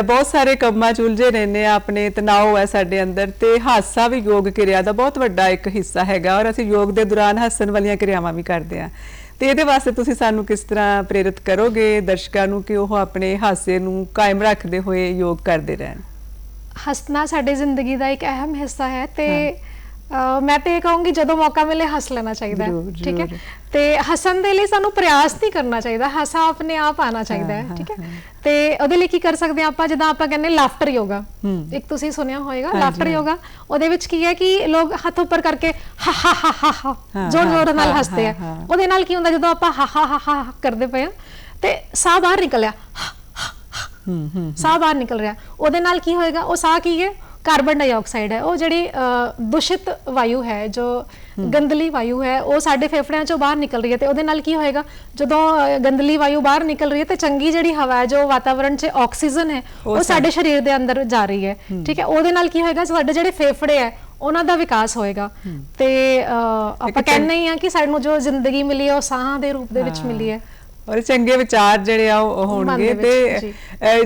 [SPEAKER 1] ਬਹੁਤ ਸਾਰੇ ਕੰਮਾਂ ਚ ਉਲਝੇ ਰਹਿੰਦੇ ਆ ਆਪਣੇ ਤਣਾਅ ਹੈ ਸਾਡੇ ਅੰਦਰ ਤੇ ਹਾਸਾ ਵੀ ਯੋਗ ਕਿਰਿਆ ਦਾ ਬਹੁਤ ਵੱਡਾ ਇੱਕ ਹਿੱਸਾ ਹੈਗਾ ਔਰ ਅਸੀਂ ਯੋਗ ਦੇ ਦੌਰਾਨ ਹੱਸਣ ਵਾਲੀਆਂ ਕਿਰਿਆਵਾਂ ਵੀ ਕਰਦੇ ਆ ਤੇ ਇਹਦੇ ਵਾਸਤੇ ਤੁਸੀਂ ਸਾਨੂੰ ਕਿਸ ਤਰ੍ਹਾਂ ਪ੍ਰੇਰਿਤ ਕਰੋਗੇ? ਦਰਸ਼ਕਾਂ ਨੂੰ ਕਿ ਉਹ ਆਪਣੇ ਹਾਸੇ ਨੂੰ ਕਾਇਮ ਰੱਖਦੇ ਹੋਏ ਯੋਗ ਕਰਦੇ ਰਹਿਣ।
[SPEAKER 2] ਹੱਸਣਾ ਸਾਡੀ ਜ਼ਿੰਦਗੀ ਦਾ ਇੱਕ ਅਹਿਮ ਹਿੱਸਾ ਹੈ ਤੇ ਮੈਂ ਤੇ ਇਹ ਕਹੂੰਗੀ ਜਦੋਂ ਮੌਕਾ ਮਿਲੇ ਹੱਸ ਲੈਣਾ ਚਾਹੀਦਾ ਹੈ ਠੀਕ ਹੈ। ਤੇ ਹੱਸਣ ਦੇ ਲਈ ਸਾਨੂੰ ਪ੍ਰਯਾਸ ਨਹੀਂ ਕਰਨਾ ਚਾਹੀਦਾ ਹਾਸਾ ਆਪਣੇ ਆਪ ਆਣਾ ਚਾਹੀਦਾ ਹੈ ਠੀਕ ਹੈ। ਤੇ ਉਹਦੇ ਲਈ ਕੀ ਕਰ ਸਕਦੇ ਹਾਂ ਆਪਾਂ? ਜਦੋਂ ਆਪਾਂ ਕਹਿੰਦੇ ਲਾਫਟਰ ਯੋਗਾ। ਇੱਕ ਤੁਸੀਂ ਸੁਣਿਆ ਹੋਵੇਗਾ ਲਾਫਟਰ। ਯੋਗਾ ਉਹਦੇ ਵਿੱਚ ਕੀ ਹੈ ਕਿ ਲੋਕ ਹੱਥ ਉੱਪਰ ਕਰਕੇ ਹਾ ਹਾ ਹਾ ਹਾ ਜ਼ੋਰ ਜ਼ੋਰ ਨਾਲ ਹੱਸਦੇ ਆ। ਉਹਦੇ ਨਾਲ ਕੀ ਹੁੰਦਾ? ਜਦੋਂ ਆਪਾਂ ਹਾ ਹਾ ਹਾ ਹਾ ਕਰਦੇ ਪਏ ਆ ਤੇ ਸਾਹ ਬਾਹਰ ਨਿਕਲਿਆ
[SPEAKER 1] ਹੂੰ ਹੂੰ।
[SPEAKER 2] ਸਾਹ ਬਾਹਰ ਨਿਕਲ ਰਿਹਾ। ਉਹਦੇ ਨਾਲ ਕੀ ਹੋਏਗਾ? ਉਹ ਸਾਹ ਕੀ ਹੈ? ਕਾਰਬਨ ਡਾਈਆਕਸਾਈਡ ਹੈ। ਉਹ ਜਿਹੜੀ ਦੂਸ਼ਿਤ ਵਾਯੂ ਹੈ ਜੋ ਗੰਦਲੀ ਵਾਯੂ ਹੈ ਉਹ ਸਾਡੇ ਫੇਫੜਿਆਂ ਚੋਂ ਬਾਹਰ ਨਿਕਲ ਰਹੀ ਹੈ ਤੇ ਉਹਦੇ ਨਾਲ ਕੀ ਹੋਏਗਾ? ਜਦੋਂ ਗੰਦਲੀ ਵਾਯੂ ਬਾਹਰ ਨਿਕਲ ਰਹੀ ਹੈ ਤੇ ਚੰਗੀ ਜਿਹੜੀ ਹਵਾ ਹੈ ਜੋ ਵਾਤਾਵਰਣ 'ਚ ਆਕਸੀਜਨ ਹੈ
[SPEAKER 1] ਉਹ
[SPEAKER 2] ਸਾਡੇ ਸਰੀਰ ਦੇ ਅੰਦਰ ਜਾ ਰਹੀ ਹੈ। ਠੀਕ ਹੈ? ਉਹਦੇ ਨਾਲ ਕੀ ਹੋਏਗਾ? ਸਾਡੇ ਜਿਹੜੇ ਫੇਫੜੇ ਹੈ ਉਹਨਾਂ ਦਾ ਵਿਕਾਸ ਹੋਏਗਾ। ਤੇ ਆਪਾਂ ਕਹਿੰਦੇ ਹੀ ਆ ਕਿ ਸਾਨੂੰ ਜੋ ਜ਼ਿੰਦਗੀ ਮਿਲੀ ਹੈ ਉਹ ਸਾਹਾਂ ਦੇ ਰੂਪ ਦੇ ਵਿੱਚ ਮਿਲੀ ਹੈ।
[SPEAKER 1] ਔਰ ਚੰਗੇ ਵਿਚਾਰ ਜਿਹੜੇ ਆ ਉਹ ਹੋਣਗੇ ਤੇ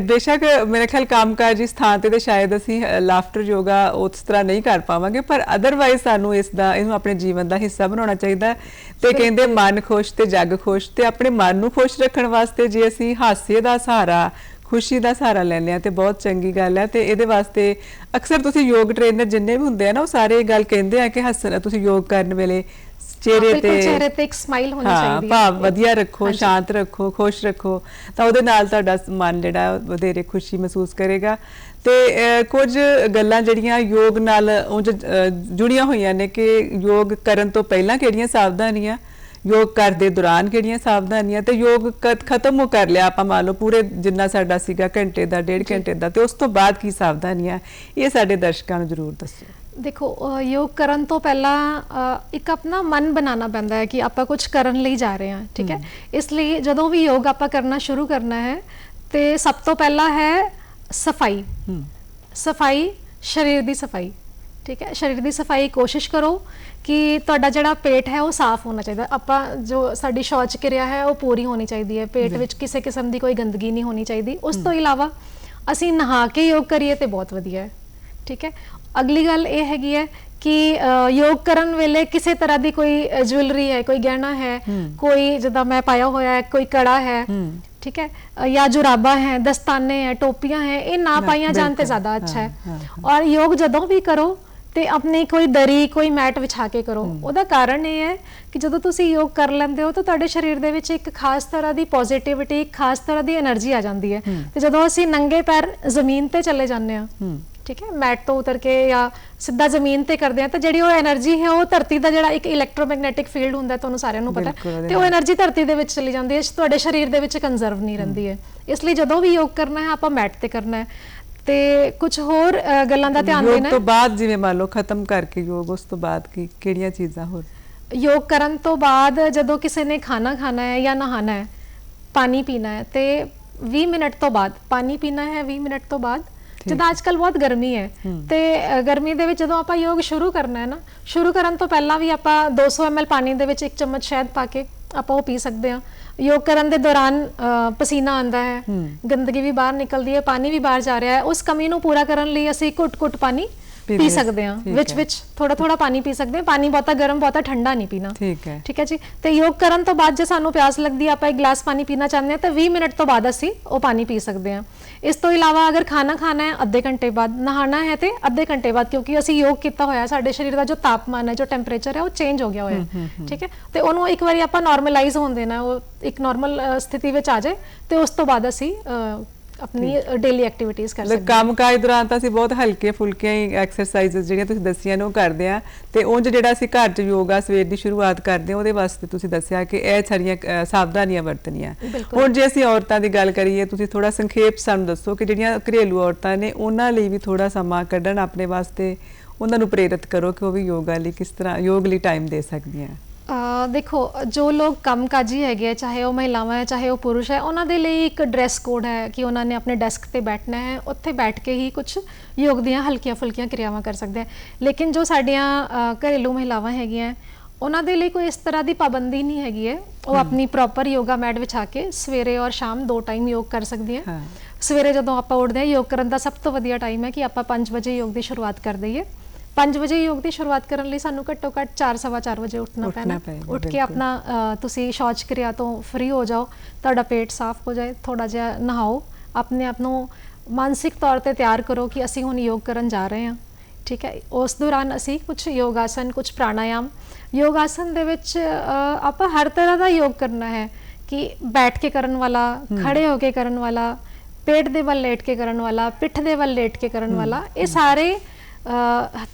[SPEAKER 1] ਬੇਸ਼ੱਕ ਮੇਰੇ ਖਿਆਲ ਕੰਮਕਾਜੀ ਸਥਾਨ ਤੇ ਤੇ ਸ਼ਾਇਦ ਅਸੀਂ ਲਾਫਟਰ ਯੋਗਾ ਉਸ ਤਰ੍ਹਾਂ ਨਹੀਂ ਕਰ ਪਾਵਾਂਗੇ ਪਰ ਅਦਰਵਾਈਜ਼ ਸਾਨੂੰ ਇਸ ਦਾ ਇਹਨੂੰ ਆਪਣੇ ਜੀਵਨ ਦਾ ਹਿੱਸਾ ਬਣਾਉਣਾ ਚਾਹੀਦਾ। ਤੇ ਕਹਿੰਦੇ ਮਨ ਖੁਸ਼ ਤੇ ਜਗ ਖੁਸ਼ ਤੇ ਆਪਣੇ ਮਨ ਨੂੰ ਖੁਸ਼ ਰੱਖਣ ਵਾਸਤੇ ਜੇ ਅਸੀਂ ਹਾਸੇ ਦਾ ਸਹਾਰਾ ਖੁਸ਼ੀ ਦਾ ਸਹਾਰਾ ਲੈਂਦੇ ਆ ਤੇ ਬਹੁਤ ਚੰਗੀ ਗੱਲ ਹੈ ਤੇ ਇਹਦੇ ਵਾਸਤੇ ਅਕਸਰ ਤੁਸੀਂ ਯੋਗ ਟ੍ਰੇਨਰ ਜਿੰਨੇ ਵੀ ਹੁੰਦੇ ਆ ਨਾ ਉਹ ਸਾਰੇ ਇਹ ਗੱਲ ਕਹਿੰਦੇ ਆ ਕਿ ਹੱਸਣਾ ਤੁਸੀਂ ਯੋਗ ਕਰਨ ਵੇਲੇ ਚਿਹਰੇ ਤੇ
[SPEAKER 2] ਚਿਹਰੇ ਤੇ ਇੱਕ ਸਮਾਈਲ ਹੋਣੀ ਚਾਹੀਦੀ ਹੈ।
[SPEAKER 1] ਭਾਵ ਵਧੀਆ ਰੱਖੋ। ਸ਼ਾਂਤ ਰੱਖੋ ਖੁਸ਼ ਰੱਖੋ। ਤਾਂ ਉਹਦੇ ਨਾਲ ਤੁਹਾਡਾ ਮਨ ਜਿਹੜਾ ਵਧੇਰੇ ਖੁਸ਼ੀ ਮਹਿਸੂਸ ਕਰੇਗਾ। ਤੇ ਕੁਝ ਗੱਲਾਂ ਜਿਹੜੀਆਂ ਯੋਗ ਨਾਲ ਜੁੜੀਆਂ ਹੋਈਆਂ ਨੇ ਕਿ ਯੋਗ ਕਰਨ ਤੋਂ ਪਹਿਲਾਂ ਕਿਹੜੀਆਂ ਸਾਵਧਾਨੀਆਂ? ਯੋਗ ਕਰਦੇ ਦੌਰਾਨ ਕਿਹੜੀਆਂ ਸਾਵਧਾਨੀਆਂ? ਤੇ ਯੋਗ ਖਤਮ ਹੋ ਕਰ ਲਿਆ ਆਪਾਂ ਮੰਨ ਲਓ ਪੂਰੇ ਜਿੰਨਾ ਸਾਡਾ ਸੀਗਾ ਘੰਟੇ ਦਾ ਡੇਢ ਘੰਟੇ ਦਾ ਤੇ ਉਸ ਤੋਂ ਬਾਅਦ ਕੀ ਸਾਵਧਾਨੀਆਂ? ਇਹ ਸਾਡੇ ਦਰਸ਼ਕਾਂ ਨੂੰ ਜ਼ਰੂਰ ਦੱਸੋ।
[SPEAKER 2] ਦੇਖੋ ਯੋਗ ਕਰਨ ਤੋਂ ਪਹਿਲਾਂ ਇੱਕ ਆਪਣਾ ਮਨ ਬਣਾਉਣਾ ਪੈਂਦਾ ਹੈ ਕਿ ਆਪਾਂ ਕੁਝ ਕਰਨ ਲਈ ਜਾ ਰਹੇ ਹਾਂ ਠੀਕ ਹੈ? ਇਸ ਲਈ ਜਦੋਂ ਵੀ ਯੋਗ ਆਪਾਂ ਕਰਨਾ ਸ਼ੁਰੂ ਕਰਨਾ ਹੈ ਤੇ ਸਭ ਤੋਂ ਪਹਿਲਾਂ ਹੈ ਸਫ਼ਾਈ। ਸਫ਼ਾਈ ਸਰੀਰ ਦੀ ਸਫ਼ਾਈ ਠੀਕ ਹੈ? ਸਰੀਰ ਦੀ ਸਫ਼ਾਈ ਕੋਸ਼ਿਸ਼ ਕਰੋ ਕਿ ਤੁਹਾਡਾ ਜਿਹੜਾ ਪੇਟ ਹੈ ਉਹ ਸਾਫ਼ ਹੋਣਾ ਚਾਹੀਦਾ। ਆਪਾਂ ਜੋ ਸਾਡੀ ਸ਼ੌਚ ਕਿਰਿਆ ਹੈ ਉਹ ਪੂਰੀ ਹੋਣੀ ਚਾਹੀਦੀ ਹੈ। ਪੇਟ ਵਿੱਚ ਕਿਸੇ ਕਿਸਮ ਦੀ ਕੋਈ ਗੰਦਗੀ ਨਹੀਂ ਹੋਣੀ ਚਾਹੀਦੀ। ਉਸ ਤੋਂ ਇਲਾਵਾ ਅਸੀਂ ਨਹਾ ਕੇ ਯੋਗ ਕਰੀਏ ਤੇ ਬਹੁਤ ਵਧੀਆ ਹੈ ਠੀਕ ਹੈ? ਅਗਲੀ ਗੱਲ ਇਹ ਹੈਗੀ ਹੈ ਕਿ ਯੋਗ ਕਰਨ ਵੇਲੇ ਕਿਸੇ ਤਰ੍ਹਾਂ ਦੀ ਕੋਈ ਜੁਐਲਰੀ ਹੈ ਕੋਈ ਗਹਿਣਾ ਹੈ ਕੋਈ ਜਿੱਦਾਂ ਮੈਂ ਪਾਇਆ ਹੋਇਆ ਹੈ ਕੋਈ ਕੜਾ ਹੈ ਠੀਕ ਹੈ ਜਾਂ ਜੁਰਾਬਾਂ ਹੈ ਦਸਤਾਨੇ ਹੈ ਟੋਪੀਆਂ ਹੈ ਇਹ ਨਾ ਪਾਈਆਂ ਜਾਣ ਤੇ ਜ਼ਿਆਦਾ ਅੱਛਾ ਹੈ। ਔਰ ਯੋਗ ਜਦੋਂ ਵੀ ਕਰੋ ਤੇ ਆਪਣੀ ਕੋਈ ਦਰੀ ਕੋਈ ਮੈਟ ਵਿਛਾ ਕੇ ਕਰੋ ਉਹਦਾ ਕਾਰਨ ਇਹ ਹੈ ਕਿ ਜਦੋਂ ਤੁਸੀਂ ਯੋਗ ਕਰ ਲੈਂਦੇ ਹੋ ਤਾਂ ਤੁਹਾਡੇ ਸਰੀਰ ਦੇ ਵਿੱਚ ਇੱਕ ਖਾਸ ਤਰ੍ਹਾਂ ਦੀ ਪੋਜ਼ਿਟਿਵਿਟੀ ਖਾਸ ਤਰ੍ਹਾਂ ਦੀ એનર્ਜੀ ਆ ਜਾਂਦੀ ਹੈ। ਤੇ ਜਦੋਂ ਅਸੀਂ ਨੰਗੇ ਪੈਰ ਜ਼ਮੀਨ ਤੇ ਚਲੇ ਜਾਂਦੇ
[SPEAKER 1] ਹਾਂ।
[SPEAKER 2] ਠੀਕ ਹੈ? ਮੈਟ ਤੋਂ ਉਤਰ ਕੇ ਜਾਂ ਸਿੱਧਾ ਜ਼ਮੀਨ ਤੇ ਕਰਦੇ ਆ ਤਾਂ ਜਿਹੜੀ ਉਹ એનર્ਜੀ ਹੈ ਉਹ ਧਰਤੀ ਦਾ ਜਿਹੜਾ ਇੱਕ ਇਲੈਕਟ੍ਰੋਮੈਗਨੈਟਿਕ ਫੀਲਡ ਹੁੰਦਾ ਤੁਹਾਨੂੰ ਸਾਰਿਆਂ ਨੂੰ ਪਤਾ ਤੇ ਉਹ એનર્ਜੀ ਧਰਤੀ ਦੇ ਵਿੱਚ ਚਲੀ ਜਾਂਦੀ ਹੈ ਤੁਹਾਡੇ ਸਰੀਰ ਦੇ ਵਿੱਚ ਕੰਜ਼ਰਵ ਨਹੀਂ ਰਹਿੰਦੀ ਹੈ। ਇਸ ਲਈ ਜਦੋਂ ਵੀ ਯੋਗ ਕਰਨਾ ਹੈ ਆਪਾਂ ਮੈਟ ਤੇ ਕਰਨਾ ਹੈ। ਤੇ ਕੁਝ ਹੋਰ ਗੱਲਾਂ ਦਾ ਧਿਆਨ ਦੇਣਾ ਹੈ?
[SPEAKER 1] ਤੋਂ ਬਾਅਦ ਜਿਵੇਂ ਮੰਨ ਲਓ ਖਤਮ ਕਰਕੇ ਯੋਗ ਉਸ ਤੋਂ ਬਾਅਦ ਕੀ ਕਿਹੜੀਆਂ ਚੀਜ਼ਾਂ ਹੋਰ?
[SPEAKER 2] ਯੋਗ ਕਰਨ ਤੋਂ ਬਾਅਦ ਜਦੋਂ ਕਿਸੇ ਨੇ ਖਾਣਾ ਖਾਣਾ ਹੈ ਜਾਂ ਨਹਾਣਾ ਹੈ ਪਾਣੀ ਪੀਣਾ ਹੈ ਤੇ 20 ਮਿੰਟ ਤੋਂ ਬਾਅਦ ਪਾਣੀ ਪੀਣਾ ਹੈ 20 ਮਿੰਟ ਤੋਂ ਬਾਅਦ ਜਦੋਂ ਅੱਜਕੱਲ ਬਹੁਤ ਗਰਮੀ ਹੈ ਤੇ ਗਰਮੀ ਦੇ ਵਿੱਚ ਜਦੋਂ ਆਪਾਂ ਯੋਗ ਸ਼ੁਰੂ ਕਰਨਾ ਹੈ ਨਾ ਸ਼ੁਰੂ ਕਰਨ ਤੋਂ ਪਹਿਲਾਂ ਵੀ ਆਪਾਂ 200 ml ਪਾਣੀ ਦੇ ਵਿੱਚ ਇੱਕ ਚਮਚ ਸ਼ਹਿਦ ਪਾ ਕੇ ਆਪਾਂ ਉਹ ਪੀ ਸਕਦੇ ਹਾਂ। ਯੋਗ ਕਰਨ ਦੇ ਦੌਰਾਨ ਪਸੀਨਾ ਆਉਂਦਾ ਹੈ। ਗੰਦਗੀ ਵੀ ਬਾਹਰ ਨਿਕਲਦੀ ਹੈ ਪਾਣੀ ਵੀ ਬਾਹਰ ਜਾ ਰਿਹਾ ਹੈ ਉਸ ਕਮੀ ਨੂੰ ਪੂਰਾ ਕਰਨ ਲਈ ਅਸੀਂ ਘੁੱਟ-ਘੁੱਟ ਪਾਣੀ
[SPEAKER 1] ਪੀ
[SPEAKER 2] ਸਕਦੇ
[SPEAKER 1] ਠੀਕ
[SPEAKER 2] ਵਿੱਚ। ਵਿੱਚ ਥੋੜਾ ਥੋੜਾ ਪਾਣੀ ਪੀ ਸਕਦੇ ਹਾਂ। ਪਾਣੀ ਬਹੁਤਾ ਗਰਮ ਬਹੁਤਾ ਠੰਡਾ ਨਹੀਂ ਪੀਣਾ।
[SPEAKER 1] ਠੀਕ ਹੈ।
[SPEAKER 2] ਠੀਕ ਹੈ ਜੀ? ਤੇ ਯੋਗ ਕਰਨ ਤੋਂ ਬਾਅਦ ਜੇ ਸਾਨੂੰ ਪਿਆਸ ਲੱਗਦੀ ਆਪਾਂ ਇੱਕ ਗਲਾਸ ਪਾਣੀ ਪੀਣਾ ਚਾਹੁੰਦੇ ਹਾਂ ਤਾਂ 20 ਮਿੰਟ ਤੋਂ ਬਾਅਦ ਅਸੀਂ ਉਹ ਪਾਣੀ ਪੀ ਸਕਦੇ ਹਾਂ। ਇਸ ਤੋਂ ਇਲਾਵਾ ਅਗਰ ਖਾਣਾ ਖਾਣਾ ਹੈ ਅੱਧੇ ਘੰਟੇ ਬਾਅਦ ਨਹਾਣਾ ਹੈ ਤੇ ਅੱਧੇ ਘੰਟੇ ਬਾਅਦ ਕਿਉਂਕਿ ਅਸੀਂ ਯੋਗ ਕੀਤਾ ਹੋਇਆ ਸਾਡੇ ਸਰੀਰ ਦਾ ਜੋ ਤਾਪਮਾਨ ਹੈ ਜੋ ਟੈਂਪਰੇਚਰ ਹੈ ਉਹ ਚੇਂਜ ਹੋ ਗਿਆ ਹੋਇਆ ਹੈ। ਠੀਕ ਹੈ? ਤੇ ਉਹਨੂੰ ਇੱਕ ਵਾਰੀ ਆਪਾਂ ਨਾਰਮਲਾਈਜ਼ ਹੋਣ ਦੇਣਾ ਉਹ ਇੱਕ ਨਾਰਮਲ ਸਥਿਤੀ ਵਿੱਚ ਆ ਜਾਏ ਤੇ ਉਸ ਤੋਂ ਬਾਅਦ ਅਸੀਂ ਆਪਣੀ ਡੇਲੀ ਐਕਟੀਵਿਟੀਜ਼ ਕਰ ਸਕਦੇ ਹਾਂ।
[SPEAKER 1] ਕੰਮਕਾਜ ਦੌਰਾਨ ਤਾਂ ਅਸੀਂ ਬਹੁਤ ਹਲਕੇ ਫੁਲਕੇ ਹੀ ਐਕਸਰਸਾਈਜ਼ਸ ਜਿਹੜੀਆਂ ਤੁਸੀਂ ਦੱਸੀਆਂ ਨੇ ਉਹ ਕਰਦੇ ਆ ਤੇ ਉਂਝ ਜਿਹੜਾ ਅਸੀਂ ਘਰ 'ਚ ਯੋਗਾ ਸਵੇਰ ਦੀ ਸ਼ੁਰੂਆਤ ਕਰਦੇ ਹਾਂ ਉਹਦੇ ਵਾਸਤੇ ਤੁਸੀਂ ਦੱਸਿਆ ਕਿ ਇਹ ਸਾਰੀਆਂ ਸਾਵਧਾਨੀਆਂ ਵਰਤਣੀਆਂ। ਹੁਣ ਜੇ ਅਸੀਂ ਔਰਤਾਂ ਦੀ ਗੱਲ ਕਰੀਏ ਤੁਸੀਂ ਥੋੜਾ ਸੰਖੇਪ ਸਾਨੂੰ ਦੱਸੋ ਕਿ ਜਿਹੜੀਆਂ ਘਰੇਲੂ ਔਰਤਾਂ ਨੇ ਉਹਨਾਂ ਲਈ ਵੀ ਥੋੜਾ ਸਮਾਂ ਕੱਢਣ ਆਪਣੇ ਵਾਸਤੇ ਉਹਨਾਂ ਨੂੰ ਪ੍ਰੇਰਿਤ ਕਰੋ ਕਿ ਉਹ ਵੀ ਯੋਗਾ ਲਈ ਕਿਸ ਤਰ੍ਹਾਂ ਯੋਗ ਲਈ ਟਾਈਮ ਦੇ ਸਕਦੀਆਂ।
[SPEAKER 2] ਦੇਖੋ ਜੋ ਲੋਕ ਕੰਮਕਾਜੀ ਹੈਗੇ ਆ, ਚਾਹੇ ਉਹ ਮਹਿਲਾਵਾਂ ਹੈ ਚਾਹੇ ਉਹ ਪੁਰਸ਼ ਹੈ ਉਹਨਾਂ ਦੇ ਲਈ ਇੱਕ ਡਰੈਸ ਕੋਡ ਹੈ ਕਿ ਉਹਨਾਂ ਨੇ ਆਪਣੇ ਡੈਸਕ ਤੇ ਬੈਠਣਾ ਹੈ ਉੱਥੇ ਬੈਠ ਕੇ ਹੀ ਕੁਝ ਯੋਗ ਦੀਆਂ ਹਲਕੀਆਂ ਫੁਲਕੀਆਂ ਕਿਰਿਆਵਾਂ ਕਰ ਸਕਦੇ ਆ। ਲੇਕਿਨ ਜੋ ਸਾਡੀਆਂ ਅ, ਘਰੇਲੂ ਮਹਿਲਾਵਾਂ ਹੈਗੀਆਂ ਉਹਨਾਂ ਦੇ ਲਈ ਕੋਈ ਇਸ ਤਰ੍ਹਾਂ ਦੀ ਪਾਬੰਦੀ ਨਹੀਂ ਹੈਗੀ ਹੈ। ਉਹ ਆਪਣੀ ਪ੍ਰੋਪਰ ਯੋਗਾ ਮੈਟ ਵਿਛਾ ਕੇ ਸਵੇਰੇ ਔਰ ਸ਼ਾਮ ਦੋ ਟਾਈਮ ਯੋਗ ਕਰ ਸਕਦੀਆਂ।
[SPEAKER 1] ਹਾਂ।
[SPEAKER 2] ਸਵੇਰੇ ਜਦੋਂ ਆਪਾਂ ਉੱਠਦੇ ਹਾਂ ਯੋਗ ਕਰਨ ਦਾ ਸਭ ਤੋਂ ਵਧੀਆ ਟਾਈਮ ਹੈ ਕਿ ਆਪਾਂ 5 ਵਜੇ ਯੋਗ ਦੀ ਸ਼ੁਰੂਆਤ ਕਰ ਦਈਏ। 5 ਵਜੇ ਯੋਗ ਦੀ ਸ਼ੁਰੂਆਤ ਕਰਨ ਲਈ ਸਾਨੂੰ ਘੱਟੋ ਘੱਟ 4:30 ਵਜੇ ਉੱਠਣਾ ਪੈਣਾ। ਉੱਠ ਕੇ। ਆਪਣਾ ਤੁਸੀਂ ਸ਼ੌਚ ਕਿਰਿਆ ਤੋਂ ਫ੍ਰੀ ਹੋ ਜਾਓ ਤੁਹਾਡਾ ਪੇਟ ਸਾਫ਼ ਹੋ ਜਾਏ ਥੋੜਾ ਜਿਹਾ ਨਹਾਓ ਆਪਣੇ ਆਪ ਨੂੰ ਮਾਨਸਿਕ ਤੌਰ ਤੇ ਤਿਆਰ ਕਰੋ ਕਿ ਅਸੀਂ ਹੁਣ ਯੋਗ ਕਰਨ ਜਾ ਰਹੇ ਹਾਂ। ਠੀਕ ਹੈ ਉਸ ਦੌਰਾਨ ਅਸੀਂ ਕੁਝ ਯੋਗ ਆਸਨ ਕੁਝ ਪ੍ਰਾਣਾਯਾਮ ਯੋਗ ਆਸਨ ਦੇ ਵਿੱਚ ਆਪਾਂ ਹਰ ਤਰ੍ਹਾਂ ਦਾ ਯੋਗ ਕਰਨਾ ਹੈ ਕਿ ਬੈਠ ਕੇ ਕਰਨ ਵਾਲਾ ਖੜੇ ਹੋ ਕੇ ਕਰਨ ਵਾਲਾ ਪੇਟ ਦੇ ਵੱਲ ਲੇਟ ਕੇ ਕਰਨ ਵਾਲਾ ਪਿੱਠ ਦੇ ਵੱਲ ਲੇਟ ਕੇ ਕਰਨ ਵਾਲਾ ਇਹ ਸਾਰੇ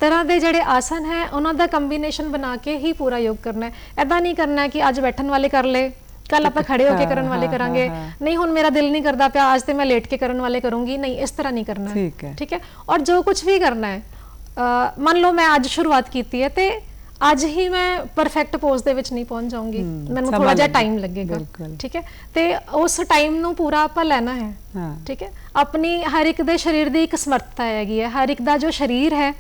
[SPEAKER 2] ਤਰ੍ਹਾਂ ਦੇ ਜਿਹੜੇ ਆਸਨ ਹੈ ਉਹਨਾਂ ਦਾ ਕੰਬੀਨੇਸ਼ਨ ਬਣਾ ਕੇ ਹੀ ਪੂਰਾ ਯੋਗ ਕਰਨਾ ਹੈ। ਐਦਾਂ ਨਹੀਂ ਕਰਨਾ ਕਿ ਅੱਜ ਬੈਠਣ ਵਾਲੇ ਕਰ ਲਏ ਕੱਲ ਆਪਾਂ ਖੜੇ ਹੋ ਕੇ ਕਰਨ ਵਾਲੇ ਕਰਾਂਗੇ। ਨਹੀਂ ਹੁਣ ਮੇਰਾ ਦਿਲ ਨਹੀਂ ਕਰਦਾ ਪਿਆ ਅੱਜ ਤੇ ਮੈਂ ਲੇਟ ਕੇ ਕਰਨ ਵਾਲੇ ਕਰੂੰਗੀ। ਨਹੀਂ ਇਸ ਤਰ੍ਹਾਂ ਨਹੀਂ ਕਰਨਾ
[SPEAKER 1] ਠੀਕ ਹੈ।
[SPEAKER 2] ਠੀਕ ਹੈ? ਔਰ ਜੋ ਕੁਝ ਵੀ ਕਰਨਾ ਹੈ ਮੰਨ ਲਓ ਮੈਂ ਅੱਜ ਸ਼ੁਰੂਆਤ ਕੀਤੀ ਹੈ ਤੇ ਅੱਜ ਹੀ ਮੈਂ ਪਰਫੈਕਟ ਪੋਜ਼ ਦੇ ਵਿੱਚ ਨਹੀਂ ਪਹੁੰਚ ਜਾਊਂਗੀ। ਮੈਨੂੰ ਥੋੜਾ ਜਿਹਾ। ਟਾਈਮ ਲੱਗੇਗਾ। ਠੀਕ ਹੈ? ਤੇ ਉਸ ਟਾਈਮ ਨੂੰ ਪੂਰਾ ਆਪਾਂ ਲੈਣਾ ਹੈ। ਠੀਕ ਹੈ? ਆਪਣੀ ਹਰ ਇੱਕ ਦੇ ਸਰੀਰ ਦੀ ਇੱਕ ਸਮਰੱਥਾ ਹੈਗੀ ਹੈ। ਹਰ ਇੱਕ ਦਾ ਜੋ ਸਰੀਰ ਹੈ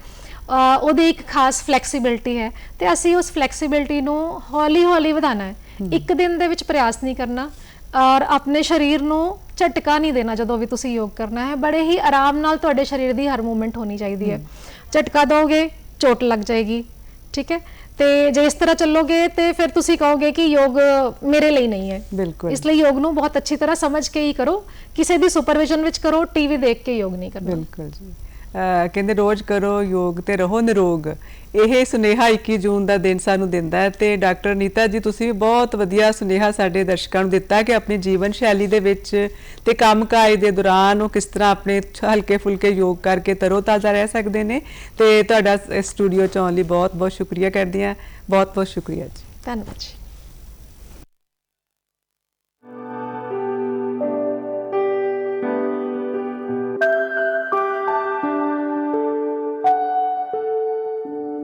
[SPEAKER 2] ਉਹਦੀ ਇੱਕ ਖਾਸ ਫਲੈਕਸੀਬਿਲਟੀ ਹੈ। ਤੇ ਅਸੀਂ ਉਸ ਫਲੈਕਸੀਬਿਲਟੀ ਨੂੰ ਹੌਲੀ-ਹੌਲੀ ਵਧਾਉਣਾ ਹੈ। ਇੱਕ ਦਿਨ ਦੇ ਵਿੱਚ ਪ੍ਰਯਾਸ ਨਹੀਂ ਕਰਨਾ ਔਰ ਆਪਣੇ ਸਰੀਰ ਨੂੰ ਝਟਕਾ ਨਹੀਂ ਦੇਣਾ ਜਦੋਂ ਵੀ ਤੁਸੀਂ ਯੋਗ ਕਰਨਾ ਹੈ। ਬੜੇ ਹੀ ਆਰਾਮ ਨਾਲ ਤੁਹਾਡੇ ਸਰੀਰ ਦੀ ਹਰ ਮੂਵਮੈਂਟ ਹੋਣੀ ਚਾਹੀਦੀ ਹੈ। ਝਟਕਾ ਦੋਗੇ ਚੋਟ ਲੱਗ ਜਾਏਗੀ। ਠੀਕ ਹੈ? ਤੇ ਜੇ ਇਸ ਤਰ੍ਹਾਂ ਚੱਲੋਗੇ ਤੇ ਫਿਰ ਤੁਸੀਂ ਕਹੋਗੇ ਕਿ ਯੋਗ ਮੇਰੇ ਲਈ ਨਹੀਂ ਹੈ।
[SPEAKER 1] ਬਿਲਕੁਲ।
[SPEAKER 2] ਇਸ ਲਈ ਯੋਗ ਨੂੰ ਬਹੁਤ ਅੱਛੀ ਤਰ੍ਹਾਂ ਸਮਝ ਕੇ ਹੀ ਕਰੋ। ਕਿਸੇ ਦੀ ਸੁਪਰਵਿਜ਼ਨ ਵਿੱਚ ਕਰੋ ਟੀਵੀ ਦੇਖ ਕੇ ਯੋਗ ਨਹੀਂ ਕਰਨਾ।
[SPEAKER 1] ਬਿਲਕੁਲ ਜੀ। ਕਹਿੰਦੇ ਰੋਜ਼ ਕਰੋ ਯੋਗ ਤੇ ਰਹੋ ਨਿਰੋਗ। ਇਹ ਸੁਨੇਹਾ 21 ਜੂਨ ਦਾ ਦਿਨ ਸਾਨੂੰ ਦਿੰਦਾ ਹੈ ਤੇ ਡਾਕਟਰ ਨੀਤਾ ਜੀ, ਤੁਸੀਂ ਵੀ ਬਹੁਤ ਵਧੀਆ ਸੁਨੇਹਾ ਸਾਡੇ ਦਰਸ਼ਕਾਂ ਨੂੰ ਦਿੱਤਾ ਕਿ ਆਪਣੀ ਜੀਵਨ ਸ਼ੈਲੀ ਦੇ ਵਿੱਚ ਤੇ ਕੰਮਕਾਜ ਦੇ ਦੌਰਾਨ ਉਹ ਕਿਸ ਤਰ੍ਹਾਂ ਆਪਣੇ ਹਲਕੇ ਫੁਲਕੇ ਯੋਗ ਕਰਕੇ ਤਰੋਤਾਜ਼ਾ ਰਹਿ ਸਕਦੇ ਨੇ ਤੇ ਤੁਹਾਡਾ ਇਸ ਸਟੂਡੀਓ ਚ ਆਉਣ ਲਈ ਬਹੁਤ ਬਹੁਤ ਸ਼ੁਕਰੀਆ ਕਰਦੀ ਹਾਂ। ਬਹੁਤ ਬਹੁਤ ਸ਼ੁਕਰੀਆ ਜੀ।
[SPEAKER 2] ਧੰਨਵਾਦ ਜੀ।